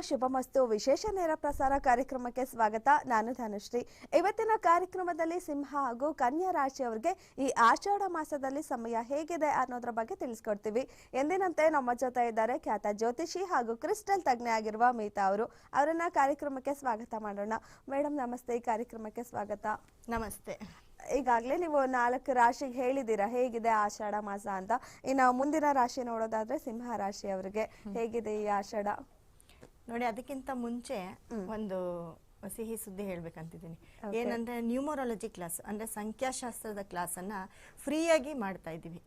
ಶುಭಮಸ್ತು. ವಿಶೇಷ ನೇರ ಪ್ರಸಾರ ಕಾರ್ಯಕ್ರಮಕ್ಕೆ ಸ್ವಾಗತ. ನಾನು ಧನುಶ್ರೀ. ಇವತ್ತಿನ ಕಾರ್ಯಕ್ರಮದಲ್ಲಿ ಸಿಂಹ ಹಾಗೂ ಕನ್ಯಾ ರಾಶಿಯವರಿಗೆ ಈ ಆಷಾಢ ಮಾಸದಲ್ಲಿ ಸಮಯ ಹೇಗಿದೆ ಅನ್ನೋದ್ರ ಬಗ್ಗೆ ತಿಳಿಸ್ಕೊಡ್ತೀವಿ. ಎಂದಿನಂತೆ ನಮ್ಮ ಜೊತೆ ಇದ್ದಾರೆ ಖ್ಯಾತ ಜ್ಯೋತಿಷಿ ಹಾಗೂ ಕ್ರಿಸ್ಟಲ್ ತಜ್ಞೆ ಆಗಿರುವ ಮೀತಾ ಅವರು. ಅವರನ್ನ ಕಾರ್ಯಕ್ರಮಕ್ಕೆ ಸ್ವಾಗತ ಮಾಡೋಣ. ಮೇಡಮ್ ನಮಸ್ತೆ. ಈ ಕಾರ್ಯಕ್ರಮಕ್ಕೆ ಸ್ವಾಗತ. ನಮಸ್ತೆ. ಈಗಾಗಲೇ ನೀವು ನಾಲ್ಕು ರಾಶಿಗೆ ಹೇಳಿದ್ದೀರಾ ಹೇಗಿದೆ ಆಷಾಢ ಮಾಸ ಅಂತ. ಇನ್ನು ಮುಂದಿನ ರಾಶಿ ನೋಡೋದಾದ್ರೆ ಸಿಂಹ ರಾಶಿ ಅವರಿಗೆ. ಹೇಗಿದೆ ಈ ಆಷಾಢ? ನೋಡಿ ಅದಕ್ಕಿಂತ ಮುಂಚೆ ಒಂದು ಸಿಹಿ ಸುದ್ದಿ ಹೇಳ್ಬೇಕಂತಿದ್ದೀನಿ. ಏನಂದ್ರೆ ನ್ಯೂಮರಾಲಜಿ ಕ್ಲಾಸ್ ಅಂದ್ರೆ ಸಂಖ್ಯಾಶಾಸ್ತ್ರದ ಕ್ಲಾಸ್ ಕ್ಲಾಸನ್ನ ಫ್ರೀಯಾಗಿ ಮಾಡ್ತಾ ಇದ್ದೀವಿ.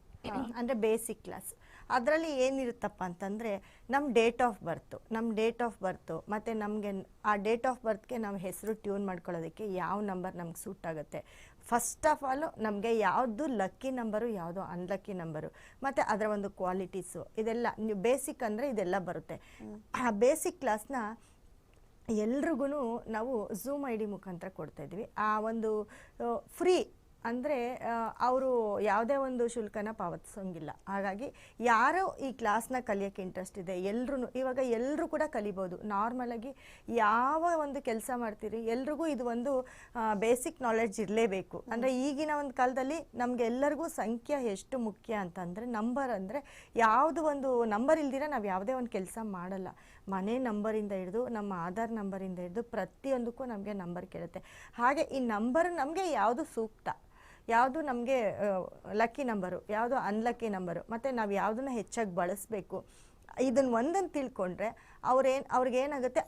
ಅಂದ್ರೆ ಬೇಸಿಕ್ ಕ್ಲಾಸ್. ಅದರಲ್ಲಿ ಏನಿರುತ್ತಪ್ಪ ಅಂತಂದ್ರೆ ನಮ್ಮ ಡೇಟ್ ಆಫ್ ಬರ್ತ್ ನಮ್ಮ ಡೇಟ್ ಆಫ್ ಬರ್ತು ಮತ್ತೆ ನಮಗೆ ಆ ಡೇಟ್ ಆಫ್ ಬರ್ತ್ಗೆ ನಾವು ಹೆಸರು ಟ್ಯೂನ್ ಮಾಡ್ಕೊಳ್ಳೋದಕ್ಕೆ ಯಾವ ನಂಬರ್ ನಮ್ಗೆ ಸೂಟ್ ಆಗುತ್ತೆ. ಫಸ್ಟ್ ಆಫ್ ಆಲು ನಮಗೆ ಯಾವುದು ಲಕ್ಕಿ ನಂಬರು ಯಾವುದು ಅನ್ಲಕ್ಕಿ ನಂಬರು ಮತ್ತು ಅದರ ಒಂದು ಕ್ವಾಲಿಟೀಸು ಇದೆಲ್ಲ, ನೀವು ಬೇಸಿಕ್ ಅಂದರೆ ಇದೆಲ್ಲ ಬರುತ್ತೆ. ಆ ಬೇಸಿಕ್ ಕ್ಲಾಸ್ನ ಎಲ್ರಿಗೂ ನಾವು ಝೂಮ್ ಐ ಡಿ ಮುಖಾಂತರ ಕೊಡ್ತಾಯಿದ್ವಿ ಆ ಒಂದು ಫ್ರೀ ಅಂದರೆ ಅವರು ಯಾವುದೇ ಒಂದು ಶುಲ್ಕನ ಪಾವತಿಸೋಂಗಿಲ್ಲ. ಹಾಗಾಗಿ ಯಾರು ಈ ಕ್ಲಾಸ್ನ ಕಲಿಯೋಕ್ಕೆ ಇಂಟ್ರೆಸ್ಟ್ ಇದೆ ಎಲ್ಲರೂ ಇವಾಗ ಎಲ್ಲರೂ ಕೂಡ ಕಲಿಬೋದು. ನಾರ್ಮಲಾಗಿ ಯಾವ ಒಂದು ಕೆಲಸ ಮಾಡ್ತೀರಿ ಎಲ್ರಿಗೂ ಇದು ಒಂದು ಬೇಸಿಕ್ ನಾಲೆಡ್ಜ್ ಇರಲೇಬೇಕು. ಅಂದರೆ ಈಗಿನ ಒಂದು ಕಾಲದಲ್ಲಿ ನಮ್ಗೆ ಎಲ್ಲರಿಗೂ ಸಂಖ್ಯೆ ಎಷ್ಟು ಮುಖ್ಯ ಅಂತಂದರೆ ನಂಬರ್ ಅಂದರೆ ಯಾವುದು ಒಂದು ನಂಬರ್ ಇಲ್ದಿರ ನಾವು ಯಾವುದೇ ಒಂದು ಕೆಲಸ ಮಾಡಲ್ಲ. ಮನೆ ನಂಬರಿಂದ ಹಿಡಿದು ನಮ್ಮ ಆಧಾರ್ ನಂಬರಿಂದ ಹಿಡಿದು ಪ್ರತಿಯೊಂದಕ್ಕೂ ನಮಗೆ ನಂಬರ್ ಕೇಳುತ್ತೆ. ಹಾಗೆ ಈ ನಂಬರ್ ನಮಗೆ ಯಾವುದು ಸೂಕ್ತ? ಯಾವುದು ನಮಗೆ ಲಕ್ಕಿ ನಂಬರು ಯಾವುದು ಅನ್ಲಕ್ಕಿ ನಂಬರು ಮತ್ತು ನಾವು ಯಾವುದನ್ನ ಹೆಚ್ಚಾಗಿ ಬಳಸಬೇಕು. ಇದನ್ನು ಒಂದನ್ನು ತಿಳ್ಕೊಂಡ್ರೆ ಅವ್ರೇನು, ಅವ್ರಿಗೇನಾಗುತ್ತೆ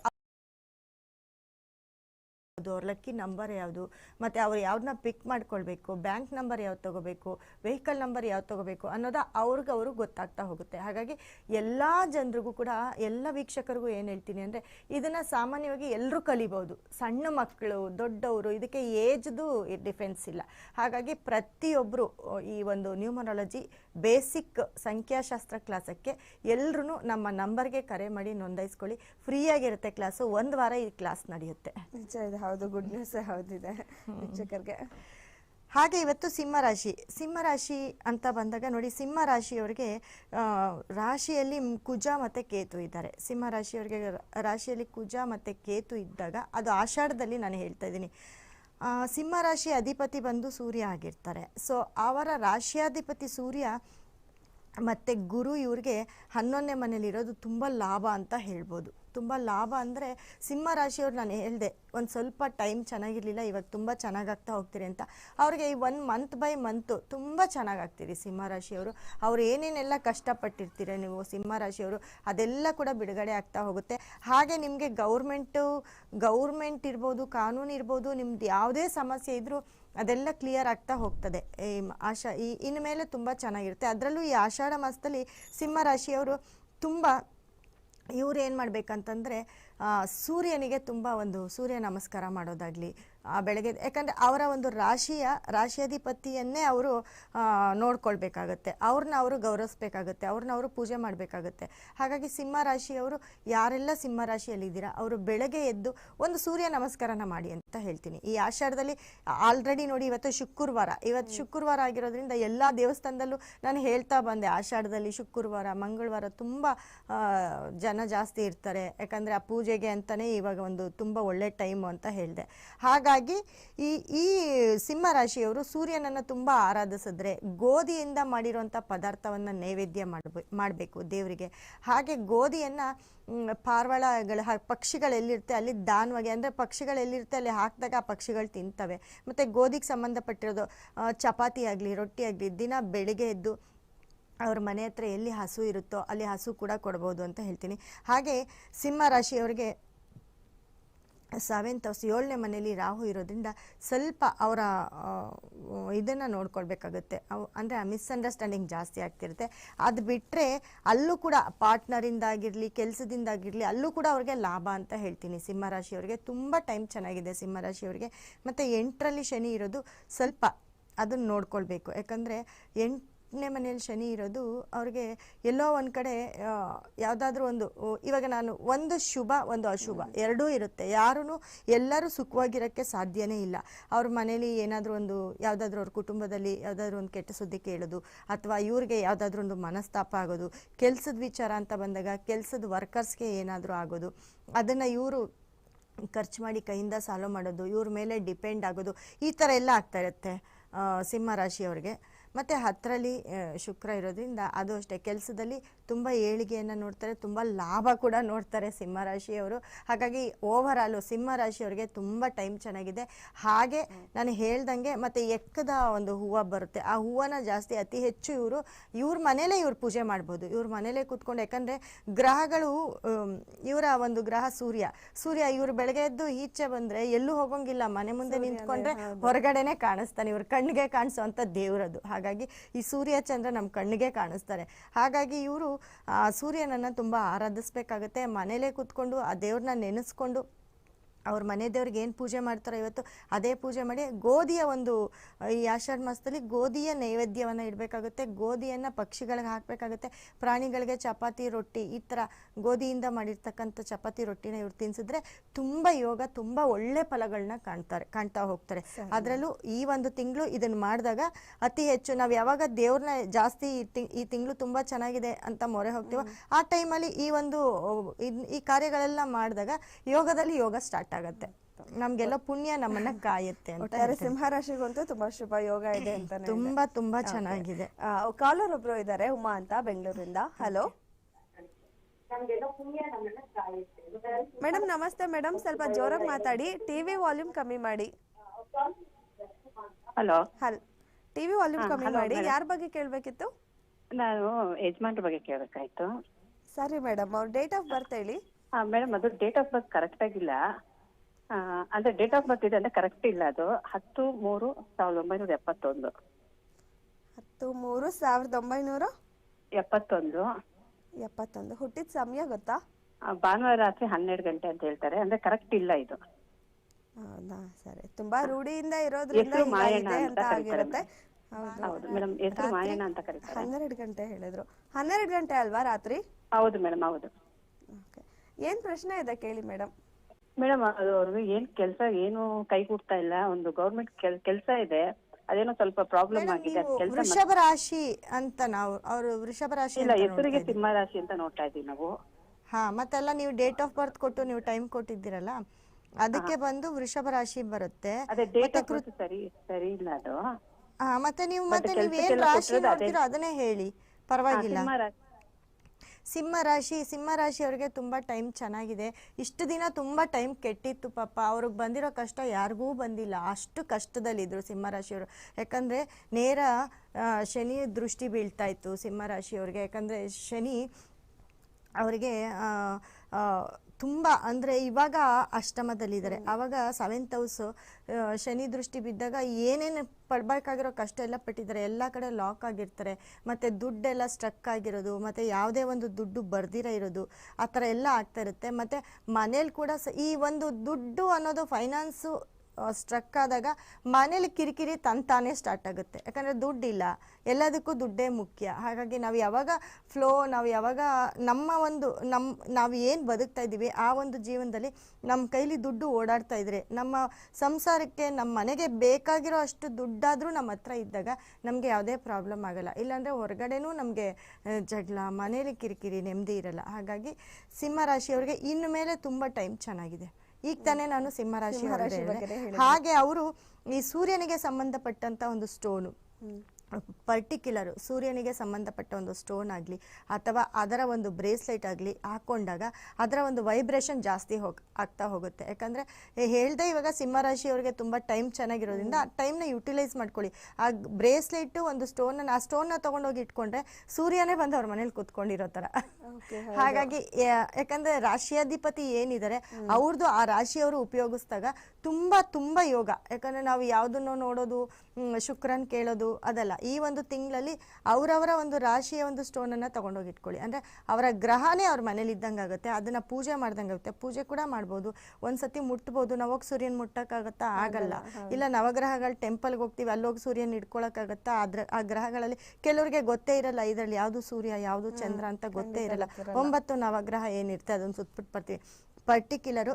ಯಾವುದು ಅವ್ರ ಲಕ್ಕಿ ನಂಬರ್ ಯಾವುದು, ಮತ್ತು ಅವ್ರು ಯಾವ್ದನ್ನ ಪಿಕ್ ಮಾಡ್ಕೊಳ್ಬೇಕು ಬ್ಯಾಂಕ್ ನಂಬರ್ ಯಾವ್ದು ತಗೋಬೇಕು ವೆಹಿಕಲ್ ನಂಬರ್ ಯಾವ್ದು ತಗೋಬೇಕು ಅನ್ನೋದು ಅವ್ರಿಗೆ ಅವರು ಗೊತ್ತಾಗ್ತಾ ಹೋಗುತ್ತೆ. ಹಾಗಾಗಿ ಎಲ್ಲ ಜನರಿಗೂ ಕೂಡ, ಎಲ್ಲ ವೀಕ್ಷಕರಿಗೂ ಏನು ಹೇಳ್ತೀನಿ ಅಂದರೆ, ಇದನ್ನು ಸಾಮಾನ್ಯವಾಗಿ ಎಲ್ಲರೂ ಕಲಿಬೋದು. ಸಣ್ಣ ಮಕ್ಕಳು ದೊಡ್ಡವರು, ಇದಕ್ಕೆ ಏಜ್ದು ಡಿಫೆನ್ಸ್ ಇಲ್ಲ. ಹಾಗಾಗಿ ಪ್ರತಿಯೊಬ್ಬರು ಈ ಒಂದು ನ್ಯೂಮರಾಲಜಿ ಬೇಸಿಕ್ ಸಂಖ್ಯಾಶಾಸ್ತ್ರ ಕ್ಲಾಸಕ್ಕೆ ಎಲ್ಲರೂ ನಮ್ಮ ನಂಬರ್ಗೆ ಕರೆ ಮಾಡಿ ನೋಂದಾಯಿಸ್ಕೊಳ್ಳಿ. ಫ್ರೀಯಾಗಿರುತ್ತೆ ಕ್ಲಾಸು ಒಂದು ವಾರ ಈ ಕ್ಲಾಸ್ ನಡೆಯುತ್ತೆ. ನಿಜ ಇದು ಹೌದು ಗುಡ್ ನ್ಯೂಸ್ ಹೌದಿದೆ ಶಿಕ್ಷಕರಿಗೆ ಹಾಗೆ ಇವತ್ತು ಸಿಂಹರಾಶಿ. ಸಿಂಹರಾಶಿ ಸಿಂಹ ರಾಶಿ ಅಂತ ಬಂದಾಗ ನೋಡಿ ಸಿಂಹ ರಾಶಿಯವರಿಗೆ ಆ, ರಾಶಿಯಲ್ಲಿ ಕುಜ ಮತ್ತು ಕೇತು ಇದ್ದಾರೆ. ಸಿಂಹರಾಶಿಯವರಿಗೆ ರಾಶಿಯಲ್ಲಿ ಕುಜ ಮತ್ತು ಕೇತು ಇದ್ದಾಗ ಅದು ಆಷಾಢದಲ್ಲಿ ನಾನು ಹೇಳ್ತಾ ಇದ್ದೀನಿ. ಆ, ಸಿಂಹ ರಾಶಿ ಅಧಿಪತಿ ಬಂದು ಸೂರ್ಯ ಆಗಿರ್ತಾರೆ. ಸೊ ಅವರ ರಾಶಿಯಾಧಿಪತಿ ಸೂರ್ಯ ಮತ್ತು ಗುರು ಇವ್ರಿಗೆ ಹನ್ನೊಂದನೇ ಮನೇಲಿರೋದು ತುಂಬ ಲಾಭ ಅಂತ ಹೇಳ್ಬೋದು. ತುಂಬ ಲಾಭ ಅಂದರೆ ಸಿಂಹ ರಾಶಿಯವ್ರು ನಾನು ಹೇಳಿದೆ, ಒಂದು ಸ್ವಲ್ಪ ಟೈಮ್ ಚೆನ್ನಾಗಿರಲಿಲ್ಲ, ಇವಾಗ ತುಂಬ ಚೆನ್ನಾಗಾಗ್ತಾ ಹೋಗ್ತೀರಿ ಅಂತ. ಅವ್ರಿಗೆ ಈ ಒನ್ ಮಂತ್ ಬೈ ಮಂತು ತುಂಬ ಚೆನ್ನಾಗಾಗ್ತೀರಿ ಸಿಂಹ ರಾಶಿಯವರು. ಅವ್ರು ಏನೇನೆಲ್ಲ ಕಷ್ಟಪಟ್ಟಿರ್ತೀರ ನೀವು ಸಿಂಹ ರಾಶಿಯವರು, ಅದೆಲ್ಲ ಕೂಡ ಬಿಡುಗಡೆ ಆಗ್ತಾ ಹೋಗುತ್ತೆ. ಹಾಗೆ ನಿಮಗೆ ಗೌರ್ಮೆಂಟು, ಗೌರ್ಮೆಂಟ್ ಇರ್ಬೋದು, ಕಾನೂನು ಇರ್ಬೋದು, ನಿಮ್ದು ಯಾವುದೇ ಸಮಸ್ಯೆ ಇದ್ದರೂ ಅದೆಲ್ಲ ಕ್ಲಿಯರ್ ಆಗ್ತಾ ಹೋಗ್ತದೆ. ಈ ಆಶಾ, ಈ ಇನ್ನು ಮೇಲೆ ತುಂಬ ಚೆನ್ನಾಗಿರುತ್ತೆ. ಅದರಲ್ಲೂ ಈ ಆಷಾಢ ಮಾಸದಲ್ಲಿ ಸಿಂಹ ರಾಶಿಯವರು ತುಂಬ ಇವ್ರು ಏನು ಮಾಡ್ಬೇಕಂತಂದರೆ ಸೂರ್ಯನಿಗೆ ತುಂಬ ಒಂದು ಸೂರ್ಯ ನಮಸ್ಕಾರ ಮಾಡೋದಾಗಲಿ ಬೆಳಗ್ಗೆ ಯಾಕಂದರೆ ಅವರ ಒಂದು ರಾಶಿಯ ರಾಶಿಯಾಧಿಪತಿಯನ್ನೇ ಅವರು ನೋಡ್ಕೊಳ್ಬೇಕಾಗತ್ತೆ. ಅವ್ರನ್ನ ಅವರು ಗೌರವಿಸ್ಬೇಕಾಗತ್ತೆ ಅವ್ರನ್ನ ಅವರು ಪೂಜೆ ಮಾಡಬೇಕಾಗತ್ತೆ. ಹಾಗಾಗಿ ಸಿಂಹ ರಾಶಿಯವರು ಯಾರೆಲ್ಲ ಸಿಂಹ ರಾಶಿಯಲ್ಲಿದ್ದೀರಾ ಅವರು ಬೆಳಗ್ಗೆ ಎದ್ದು ಒಂದು ಸೂರ್ಯ ನಮಸ್ಕಾರನ ಮಾಡಿ ಅಂತ ಹೇಳ್ತೀನಿ. ಈ ಆಷಾಢದಲ್ಲಿ ಆಲ್ರೆಡಿ ನೋಡಿ ಇವತ್ತು ಶುಕ್ರವಾರ ಇವತ್ತು ಶುಕ್ರವಾರ ಆಗಿರೋದ್ರಿಂದ ಎಲ್ಲ ದೇವಸ್ಥಾನದಲ್ಲೂ ನಾನು ಹೇಳ್ತಾ ಬಂದೆ ಆಷಾಢದಲ್ಲಿ ಶುಕ್ರವಾರ ಮಂಗಳವಾರ ತುಂಬ ಜನ ಜಾಸ್ತಿ ಇರ್ತಾರೆ. ಯಾಕಂದರೆ ಆ ಪೂಜೆಗೆ ಅಂತಲೇ ಇವಾಗ ಒಂದು ತುಂಬ ಒಳ್ಳೆ ಟೈಮು ಅಂತ ಹೇಳಿದೆ. ಹಾಗಾಗಿ ಈ ಈ ಸಿಂಹರಾಶಿಯವರು ಸೂರ್ಯನನ್ನು ತುಂಬ ಆರಾಧಿಸಿದ್ರೆ ಗೋಧಿಯಿಂದ ಮಾಡಿರುವಂಥ ಪದಾರ್ಥವನ್ನು ನೈವೇದ್ಯ ಮಾಡಬೇ, ಮಾಡಬೇಕು ದೇವರಿಗೆ. ಹಾಗೆ ಗೋಧಿಯನ್ನು ಪಾರ್ವಾಳಗಳು ಪಕ್ಷಿಗಳೆಲ್ಲಿರುತ್ತೆ ಅಲ್ಲಿ ದಾನವಾಗಿ, ಅಂದರೆ ಪಕ್ಷಿಗಳು ಎಲ್ಲಿರುತ್ತೆ ಅಲ್ಲಿ ಹಾಕಿದಾಗ ಆ ಪಕ್ಷಿಗಳು ತಿಂತವೆ. ಮತ್ತು ಗೋಧಿಗೆ ಸಂಬಂಧಪಟ್ಟಿರೋದು ಚಪಾತಿ ಆಗಲಿ, ರೊಟ್ಟಿ ಆಗಲಿ, ದಿನ ಬೆಳಿಗ್ಗೆ ಎದ್ದು ಅವ್ರ ಮನೆ ಹತ್ರ ಎಲ್ಲಿ ಹಸು ಇರುತ್ತೋ ಅಲ್ಲಿ ಹಸು ಕೂಡ ಕೊಡ್ಬೋದು ಅಂತ ಹೇಳ್ತೀನಿ. ಹಾಗೆ ಸಿಂಹ ರಾಶಿಯವರಿಗೆ ಸೆವೆಂತ್ ಹೌಸ್ ಏಳನೇ ಮನೆಯಲ್ಲಿ ರಾಹು ಇರೋದ್ರಿಂದ ಸ್ವಲ್ಪ ಅವರ ಇದನ್ನು ನೋಡ್ಕೊಳ್ಬೇಕಾಗುತ್ತೆ. ಅವು ಅಂದರೆ ಮಿಸ್ಅಂಡರ್ಸ್ಟ್ಯಾಂಡಿಂಗ್ ಜಾಸ್ತಿ ಆಗ್ತಿರುತ್ತೆ. ಅದು ಬಿಟ್ಟರೆ ಅಲ್ಲೂ ಕೂಡ ಪಾರ್ಟ್ನರಿಂದಾಗಿರಲಿ, ಕೆಲಸದಿಂದಾಗಿರಲಿ ಅಲ್ಲೂ ಕೂಡ ಅವ್ರಿಗೆ ಲಾಭ ಅಂತ ಹೇಳ್ತೀನಿ. ಸಿಂಹರಾಶಿಯವ್ರಿಗೆ ತುಂಬ ಟೈಮ್ ಚೆನ್ನಾಗಿದೆ ಸಿಂಹರಾಶಿಯವ್ರಿಗೆ ಮತ್ತು ಎಂಟರಲ್ಲಿ ಶನಿ ಇರೋದು ಸ್ವಲ್ಪ ಅದನ್ನು ನೋಡ್ಕೊಳ್ಬೇಕು. ಯಾಕಂದರೆ ಎಂಟು ಎಂಟನೇ ಮನೆಯಲ್ಲಿ ಶನಿ ಇರೋದು ಅವ್ರಿಗೆ ಎಲ್ಲೋ ಒಂದು ಕಡೆ ಯಾವುದಾದ್ರೂ ಒಂದು ಇವಾಗ ನಾನು ಒಂದು ಶುಭ ಒಂದು ಅಶುಭ ಎರಡೂ ಇರುತ್ತೆ. ಯಾರೂ ಎಲ್ಲರೂ ಸುಖವಾಗಿರೋಕ್ಕೆ ಸಾಧ್ಯನೇ ಇಲ್ಲ. ಅವ್ರ ಮನೇಲಿ ಏನಾದರೂ ಒಂದು ಯಾವುದಾದ್ರೂ ಅವ್ರ ಕುಟುಂಬದಲ್ಲಿ ಯಾವುದಾದ್ರೂ ಒಂದು ಕೆಟ್ಟ ಸುದ್ದಿ ಕೇಳೋದು ಅಥವಾ ಇವ್ರಿಗೆ ಯಾವುದಾದ್ರೂ ಒಂದು ಮನಸ್ತಾಪ ಆಗೋದು ಕೆಲಸದ ವಿಚಾರ ಅಂತ ಬಂದಾಗ ಕೆಲಸದ ವರ್ಕರ್ಸ್ಗೆ ಏನಾದರೂ ಆಗೋದು ಅದನ್ನು ಇವರು ಖರ್ಚು ಮಾಡಿ ಕೈಯಿಂದ ಸಾಲ ಮಾಡೋದು ಇವ್ರ ಮೇಲೆ ಡಿಪೆಂಡ್ ಆಗೋದು ಈ ಥರ ಎಲ್ಲ ಆಗ್ತಾ ಇರುತ್ತೆ ಸಿಂಹರಾಶಿಯವ್ರಿಗೆ ಸಿಂಹ ರಾಶಿಯವ್ರಿಗೆ. ಮತ್ತು ಹತ್ತರಲ್ಲಿ ಶುಕ್ರ ಇರೋದ್ರಿಂದ ಅದು ಅಷ್ಟೇ. ಕೆಲಸದಲ್ಲಿ ತುಂಬ ಏಳಿಗೆಯನ್ನು ನೋಡ್ತಾರೆ ತುಂಬ ಲಾಭ ಕೂಡ ನೋಡ್ತಾರೆ ಸಿಂಹ ರಾಶಿಯವರು ಹಾಗಾಗಿ ಓವರ್ ಆಲು ಸಿಂಹ ರಾಶಿಯವರಿಗೆ ತುಂಬ ಟೈಮ್ ಚೆನ್ನಾಗಿದೆ. ಹಾಗೆ ನಾನು ಹೇಳ್ದಂಗೆ ಮತ್ತು ಎಕ್ಕದ ಒಂದು ಹೂವು ಬರುತ್ತೆ. ಆ ಹೂವನ್ನ ಜಾಸ್ತಿ ಅತಿ ಹೆಚ್ಚು ಇವರು ಇವ್ರ ಮನೇಲೇ ಇವ್ರು ಪೂಜೆ ಮಾಡ್ಬೋದು. ಇವ್ರ ಮನೇಲೇ ಕೂತ್ಕೊಂಡು ಯಾಕಂದರೆ ಗ್ರಹಗಳು ಇವರ ಒಂದು ಗ್ರಹ ಸೂರ್ಯ. ಸೂರ್ಯ ಇವ್ರು ಬೆಳಗ್ಗೆ ಎದ್ದು ಈಚೆ ಬಂದರೆ ಎಲ್ಲೂ ಹೋಗೋಂಗಿಲ್ಲ. ಮನೆ ಮುಂದೆ ನಿಂತ್ಕೊಂಡ್ರೆ ಹೊರಗಡೆನೆ ಕಾಣಿಸ್ತಾನೆ. ಇವ್ರ ಕಣ್ಣಿಗೆ ಕಾಣಿಸುವಂಥ ದೇವ್ರದು ಹಾಗಾಗಿ ಈ ಸೂರ್ಯ ಚಂದ್ರ ನಮ್ಮ ಕಣ್ಣಿಗೆ ಕಾಣಿಸ್ತಾರೆ. ಹಾಗಾಗಿ ಇವರು ಸೂರ್ಯನನ್ನು ತುಂಬ ಆರಾಧಿಸ್ಬೇಕಾಗತ್ತೆ. ಮನೇಲೇ ಕೂತ್ಕೊಂಡು, ಆ ದೇವ್ರನ್ನ ನೆನೆಸ್ಕೊಂಡು ಅವ್ರ ಮನೆ ದೇವ್ರಿಗೆ ಏನು ಪೂಜೆ ಮಾಡ್ತಾರೋ ಇವತ್ತು ಅದೇ ಪೂಜೆ ಮಾಡಿ ಗೋಧಿಯ ಒಂದು ಈ ಆಷಾಢ ಮಾಸದಲ್ಲಿ ಗೋಧಿಯ ನೈವೇದ್ಯವನ್ನು ಇಡಬೇಕಾಗುತ್ತೆ. ಗೋಧಿಯನ್ನು ಪಕ್ಷಿಗಳಿಗೆ ಹಾಕಬೇಕಾಗುತ್ತೆ. ಪ್ರಾಣಿಗಳಿಗೆ ಚಪಾತಿ ರೊಟ್ಟಿ ಈ ಥರ ಗೋಧಿಯಿಂದ ಮಾಡಿರ್ತಕ್ಕಂಥ ಚಪಾತಿ ರೊಟ್ಟಿನ ಇವ್ರು ತಿನ್ಸಿದ್ರೆ ತುಂಬ ಯೋಗ ತುಂಬ ಒಳ್ಳೆ ಫಲಗಳನ್ನ ಕಾಣ್ತಾರೆ ಕಾಣ್ತಾ ಹೋಗ್ತಾರೆ. ಅದರಲ್ಲೂ ಈ ಒಂದು ತಿಂಗಳು ಇದನ್ನು ಮಾಡಿದಾಗ ಅತಿ ಹೆಚ್ಚು ನಾವು ಯಾವಾಗ ದೇವ್ರನ್ನ ಜಾಸ್ತಿ ಈ ತಿಂಗ್ ಈ ತಿಂಗಳು ತುಂಬ ಚೆನ್ನಾಗಿದೆ ಅಂತ ಮೊರೆ ಹೋಗ್ತೀವೋ ಆ ಟೈಮಲ್ಲಿ ಈ ಒಂದು ಈ ಕಾರ್ಯಗಳೆಲ್ಲ ಮಾಡಿದಾಗ ಯೋಗದಲ್ಲಿ ಯೋಗ ಸ್ಟಾರ್ಟ್ ಆಗುತ್ತೆ ನಮ್ಗೆಲ್ಲ ಪುಣ್ಯ ನಮ್ಮನ್ನ ಕಾಯುತ್ತೆ ಅಂತ ಒಟ್ಟಾರೆ ಸಿಂಹ ರಾಶಿಗಂತೂ ತುಂಬಾ ಶುಭ ಯೋಗ ಇದೆ ಅಂತ ತುಂಬಾ ತುಂಬಾ ಚೆನ್ನಾಗಿದೆ. ಕಾಲರ್ ಒಬ್ರು ಇದ್ದಾರೆ ಉಮಾ ಅಂತ ಬೆಂಗಳೂರಿಂದ. ಹಲೋ ಮೇಡಮ್ ನಮಸ್ತೆ. ಮೇಡಮ್ ಸ್ವಲ್ಪ ಜೋರಾಗಿ ಮಾತಾಡಿ. ಟಿವಿ ವಾಲ್ಯೂಮ್ ಕಮ್ಮಿ ಮಾಡಿ. ಹಲೋ ಹಲ್ ಟಿವಿ ವಾಲ್ಯೂಮ್ ಕಮ್ಮಿ ಮಾಡಿ. ಯಾರ ಬಗ್ಗೆ ಕೇಳಬೇಕಿತ್ತು? ನಾನು ಯಜಮಾನ್ರ ಬಗ್ಗೆ ಕೇಳಬೇಕಾಯ್ತು. ಸರಿ ಮೇಡಮ್ ಅವ್ರ ಡೇಟ್ ಆಫ್ ಬರ್ತ್ ಹೇಳಿ. ಮೇಡಮ್ ಅದು ಡೇಟ್ ಆಫ್ ಬರ್ತ್ ಕರೆಕ್ಟ್ ಆಗಿಲ್ಲ. ಅಂದ್ರೆ ಡೇಟ್ ಆಫ್ ಬರ್ತ್ ಇದೆ ಅಂದ್ರೆ ಕರೆಕ್ಟ್ ಇಲ್ಲ ಅದು. ಹತ್ತು ಮೂರು ಸಾವಿರದ ಒಂಬೈನೂರ ಎಪ್ಪತ್ತೊಂದು. ಹತ್ತು ಮೂರು ಸಾವಿರದ ಒಂಬೈನೂರ ಎಪ್ಪತ್ತೊಂದು. ಎಪ್ಪತ್ತೊಂದು. ಹುಟ್ಟಿದ ಸಮಯ ಗೊತ್ತಾ? ಆ, ಭಾನುವಾರ ರಾತ್ರಿ ಹನ್ನೆರಡು ಗಂಟೆ ಅಂತ ಹೇಳ್ತಾರೆ. ಅಂದ್ರೆ ಕರೆಕ್ಟ್ ಇಲ್ಲ ಇದು. ಹೌದಾ? ಸರಿ. ತುಂಬಾ ರೂಢಿಯಿಂದ ಇರೋದ್ರಿಂದ ಹೆಸರು ಮಾಯಣ್ಣ ಅಂತ ಅಂತ ಕರೀತಾರೆ ಆಗಿರುತ್ತೆ. ಹೌದು. ಮೇಡಮ್ ಹೆಸರು ಮಾಯಣ್ಣ ಅಂತ ಕರೀತಾರೆ. ಹನ್ನೆರಡು ಗಂಟೆ ಹೇಳಿದ್ರು. ಹನ್ನೆರಡು ಗಂಟೆ ಅಲ್ವಾ ರಾತ್ರಿ? ಹೌದು ಮೇಡಮ್ ಹೌದು. ಓಕೆ. ಏನ್ ಪ್ರಶ್ನೆ ಇದೆ ಕೇಳಿ ಮೇಡಮ್. ಮೇಡಮ್ ಅದು ಅವ್ರಿಗೆ ಏನ್ ಕೆಲಸ ಏನು ಕೈಗೂಡ್ತಾ ಇಲ್ಲ ಒಂದು ಗೌರ್ಮೆಂಟ್ ಕೆಲಸ ಇದೆ ಅದೇನೋ ಸ್ವಲ್ಪ ಪ್ರಾಬ್ಲಮ್ ಆಗಿದೆ ಕೆಲಸ ವೃಷಭ ರಾಶಿ ಅಂತ ನಾವು ಅವರು ವೃಷಭ ರಾಶಿ ಇಲ್ಲ ಅಂತ ಹೆಸರಿಗೆ ನೋಡ್ತಾ ಇದ್ದೀವಿ. ಸಿಂಹ ರಾಶಿ ಅಂತ ನೋಡ್ತಾ ಇದೀವಿ ನಾವು. ಹಾ ಮತ್ತೆಲ್ಲ ನೀವು ಡೇಟ್ ಆಫ್ ಬರ್ತ್ ಕೊಟ್ಟು ನೀವು ಟೈಮ್ ಕೊಟ್ಟಿದ್ದೀರಲ್ಲ ಅದಕ್ಕೆ ಬಂದು ವೃಷಭ ರಾಶಿ ಬರುತ್ತೆ. ಅದೇ ಡೇಟ್ ಆಫ್ ಬರ್ತ್ ಸರಿ ಸರಿ ಇಲ್ಲ ಅದು. ಹಾ ಮತ್ತೆ ನೀವು ಮತ್ತೆ ಮತ್ತೆ ನೀವ್ ಏನ್ ಕೆಲ್ಸಕ್ಕೆಲ್ಲ ರಾಶಿ ಕೊಟ್ಟಿರೋದು ಅದೇ. ನೋಡ್ತೀರೋ ಅದನ್ನೇ ಹೇಳಿ ಪರವಾಗಿಲ್ಲ. ಸಿಂಹ ರಾಶಿ. ಸಿಂಹ ರಾಶಿ ಸಿಂಹ ರಾಶಿ ಅವ್ರಿಗೆ ತುಂಬ ಟೈಮ್ ಚೆನ್ನಾಗಿದೆ. ಇಷ್ಟು ದಿನ ತುಂಬ ಟೈಮ್ ಕೆಟ್ಟಿತ್ತು ಪಾಪ. ಅವ್ರಿಗೆ ಬಂದಿರೋ ಕಷ್ಟ ಯಾರಿಗೂ ಬಂದಿಲ್ಲ. ಅಷ್ಟು ಕಷ್ಟದಲ್ಲಿದ್ದರು ಸಿಂಹ ರಾಶಿಯವರು. ಯಾಕಂದರೆ ನೇರ ಶನಿ ದೃಷ್ಟಿ ಬೀಳ್ತಾ ಇತ್ತು ಸಿಂಹ ರಾಶಿಯವ್ರಿಗೆ. ಯಾಕಂದರೆ ಶನಿ ಅವರಿಗೆ ತುಂಬ, ಅಂದರೆ ಇವಾಗ ಅಷ್ಟಮದಲ್ಲಿದ್ದಾರೆ ಆವಾಗ ಸೆವೆಂತ್ ಹೌಸ್ ಶನಿ ದೃಷ್ಟಿ ಬಿದ್ದಾಗ ಏನೇನು ಪಡ್ಬೇಕಾಗಿರೋ ಕಷ್ಟ ಎಲ್ಲ ಪಟ್ಟಿದ್ದಾರೆ. ಎಲ್ಲ ಕಡೆ ಲಾಕ್ ಆಗಿರ್ತಾರೆ. ಮತ್ತು ದುಡ್ಡೆಲ್ಲ ಸ್ಟ್ರಕ್ ಆಗಿರೋದು, ಮತ್ತು ಯಾವುದೇ ಒಂದು ದುಡ್ಡು ಬರ್ದಿರ ಇರೋದು, ಆ ಥರ ಎಲ್ಲ ಆಗ್ತಾ ಇರುತ್ತೆ. ಮತ್ತು ಮನೇಲಿ ಕೂಡ ಸ, ಈ ಒಂದು ದುಡ್ಡು ಅನ್ನೋದು ಫೈನಾನ್ಸು ಸ್ಟ್ರಕ್ ಆದಾಗ ಮನೇಲಿ ಕಿರಿಕಿರಿ ತಂತಾನೆ ಸ್ಟಾರ್ಟ್ ಆಗುತ್ತೆ. ಯಾಕಂದರೆ ದುಡ್ಡಿಲ್ಲ. ಎಲ್ಲದಕ್ಕೂ ದುಡ್ಡೇ ಮುಖ್ಯ. ಹಾಗಾಗಿ ನಾವು ಯಾವಾಗ ಫ್ಲೋ ನಾವು ಯಾವಾಗ ನಮ್ಮ ಒಂದು ನಮ್ಮ ನಾವು ಏನು ಬದುಕ್ತಾ ಇದ್ದೀವಿ, ಆ ಒಂದು ಜೀವನದಲ್ಲಿ ನಮ್ಮ ಕೈಲಿ ದುಡ್ಡು ಓಡಾಡ್ತಾ ಇದ್ರೆ, ನಮ್ಮ ಸಂಸಾರಕ್ಕೆ ನಮ್ಮ ಮನೆಗೆ ಬೇಕಾಗಿರೋ ಅಷ್ಟು ದುಡ್ಡಾದರೂ ನಮ್ಮ ಹತ್ರ ಇದ್ದಾಗ ನಮಗೆ ಯಾವುದೇ ಪ್ರಾಬ್ಲಮ್ ಆಗಲ್ಲ. ಇಲ್ಲಾಂದರೆ ಹೊರಗಡೆನೂ ನಮಗೆ ಜಗಳ, ಮನೇಲಿ ಕಿರಿಕಿರಿ ನೆಮ್ಮದಿ ಇರಲ್ಲ. ಹಾಗಾಗಿ ಸಿಂಹ ರಾಶಿಯವರಿಗೆ ಇನ್ನು ಮೇಲೆ ತುಂಬ ಟೈಮ್ ಚೆನ್ನಾಗಿದೆ. ಈಗ ತಾನೇ ನಾನು ಸಿಂಹ ರಾಶಿ ರಾಶಿ ಅವ್ರದ್ದು ಹೇಳಿದೆ. ಹಾಗೆ ಅವರು ಈ ಸೂರ್ಯನಿಗೆ ಸಂಬಂಧಪಟ್ಟಂತ ಒಂದು ಸ್ಟೋನು ಪರ್ಟಿಕ್ಯುಲರು ಸೂರ್ಯನಿಗೆ ಸಂಬಂಧಪಟ್ಟ ಒಂದು ಸ್ಟೋನ್ ಆಗಲಿ ಅಥವಾ ಅದರ ಒಂದು ಬ್ರೇಸ್ಲೆಟ್ ಆಗಲಿ ಹಾಕೊಂಡಾಗ ಅದರ ಒಂದು ವೈಬ್ರೇಷನ್ ಜಾಸ್ತಿ ಹೋಗ್ ಆಗ್ತಾ ಹೋಗುತ್ತೆ. ಯಾಕಂದರೆ ಹೇಳ್ದೆ ಇವಾಗ ಸಿಂಹರಾಶಿಯವರಿಗೆ ತುಂಬ ಟೈಮ್ ಚೆನ್ನಾಗಿರೋದ್ರಿಂದ ಆ ಟೈಮ್ನ ಯುಟಿಲೈಸ್ ಮಾಡ್ಕೊಳ್ಳಿ. ಆ ಬ್ರೇಸ್ಲೆಟ್ಟು ಒಂದು ಸ್ಟೋನನ್ನು ಆ ಸ್ಟೋನ್ನ ತೊಗೊಂಡೋಗಿ ಇಟ್ಕೊಂಡ್ರೆ ಸೂರ್ಯನೇ ಬಂದು ಅವ್ರ ಮನೇಲಿ ಕೂತ್ಕೊಂಡಿರೋ ಥರ ಹಾಗಾಗಿ ಯಾಕಂದರೆ ರಾಶಿಯಾಧಿಪತಿ ಏನಿದ್ದಾರೆ ಅವ್ರದ್ದು ಆ ರಾಶಿಯವರು ಉಪಯೋಗಿಸಿದಾಗ ತುಂಬಾ ತುಂಬಾ ಯೋಗ. ಯಾಕಂದ್ರೆ ನಾವು ಯಾವುದನ್ನು ನೋಡೋದು ಶುಕ್ರನ್ ಕೇಳೋದು ಅದಲ್ಲ. ಈ ಒಂದು ತಿಂಗಳಲ್ಲಿ ಅವರವರ ಒಂದು ರಾಶಿಯ ಒಂದು ಸ್ಟೋನನ್ನು ತಗೊಂಡೋಗಿ ಇಟ್ಕೊಳ್ಳಿ ಅಂದರೆ ಅವರ ಗ್ರಹನೇ ಅವ್ರ ಮನೇಲಿ ಇದ್ದಂಗೆ ಆಗುತ್ತೆ. ಅದನ್ನು ಪೂಜೆ ಮಾಡ್ದಂಗೆ ಆಗುತ್ತೆ. ಪೂಜೆ ಕೂಡ ಮಾಡ್ಬೋದು. ಒಂದ್ಸತಿ ಮುಟ್ಬೋದು. ನಾವು ಹೋಗಿ ಸೂರ್ಯನ ಮುಟ್ಟಕ್ಕಾಗತ್ತಾ? ಆಗಲ್ಲ. ಇಲ್ಲ ನವಗ್ರಹಗಳ ಟೆಂಪಲ್ಗೆ ಹೋಗ್ತೀವಿ. ಅಲ್ಲಿ ಹೋಗಿ ಸೂರ್ಯನ ಇಟ್ಕೊಳಕ್ಕಾಗತ್ತಾ ಅದ್ರ ಆ ಗ್ರಹಗಳಲ್ಲಿ ಕೆಲವರಿಗೆ ಗೊತ್ತೇ ಇರಲ್ಲ ಇದರಲ್ಲಿ ಯಾವುದು ಸೂರ್ಯ ಯಾವುದು ಚಂದ್ರ ಅಂತ ಗೊತ್ತೇ ಇರಲ್ಲ. ಒಂಬತ್ತು ನವಗ್ರಹ ಏನಿರುತ್ತೆ ಅದನ್ನು ಸುತ್ಬಿಟ್ಟು ಬರ್ತೀವಿ. ಪರ್ಟಿಕ್ಯುಲರು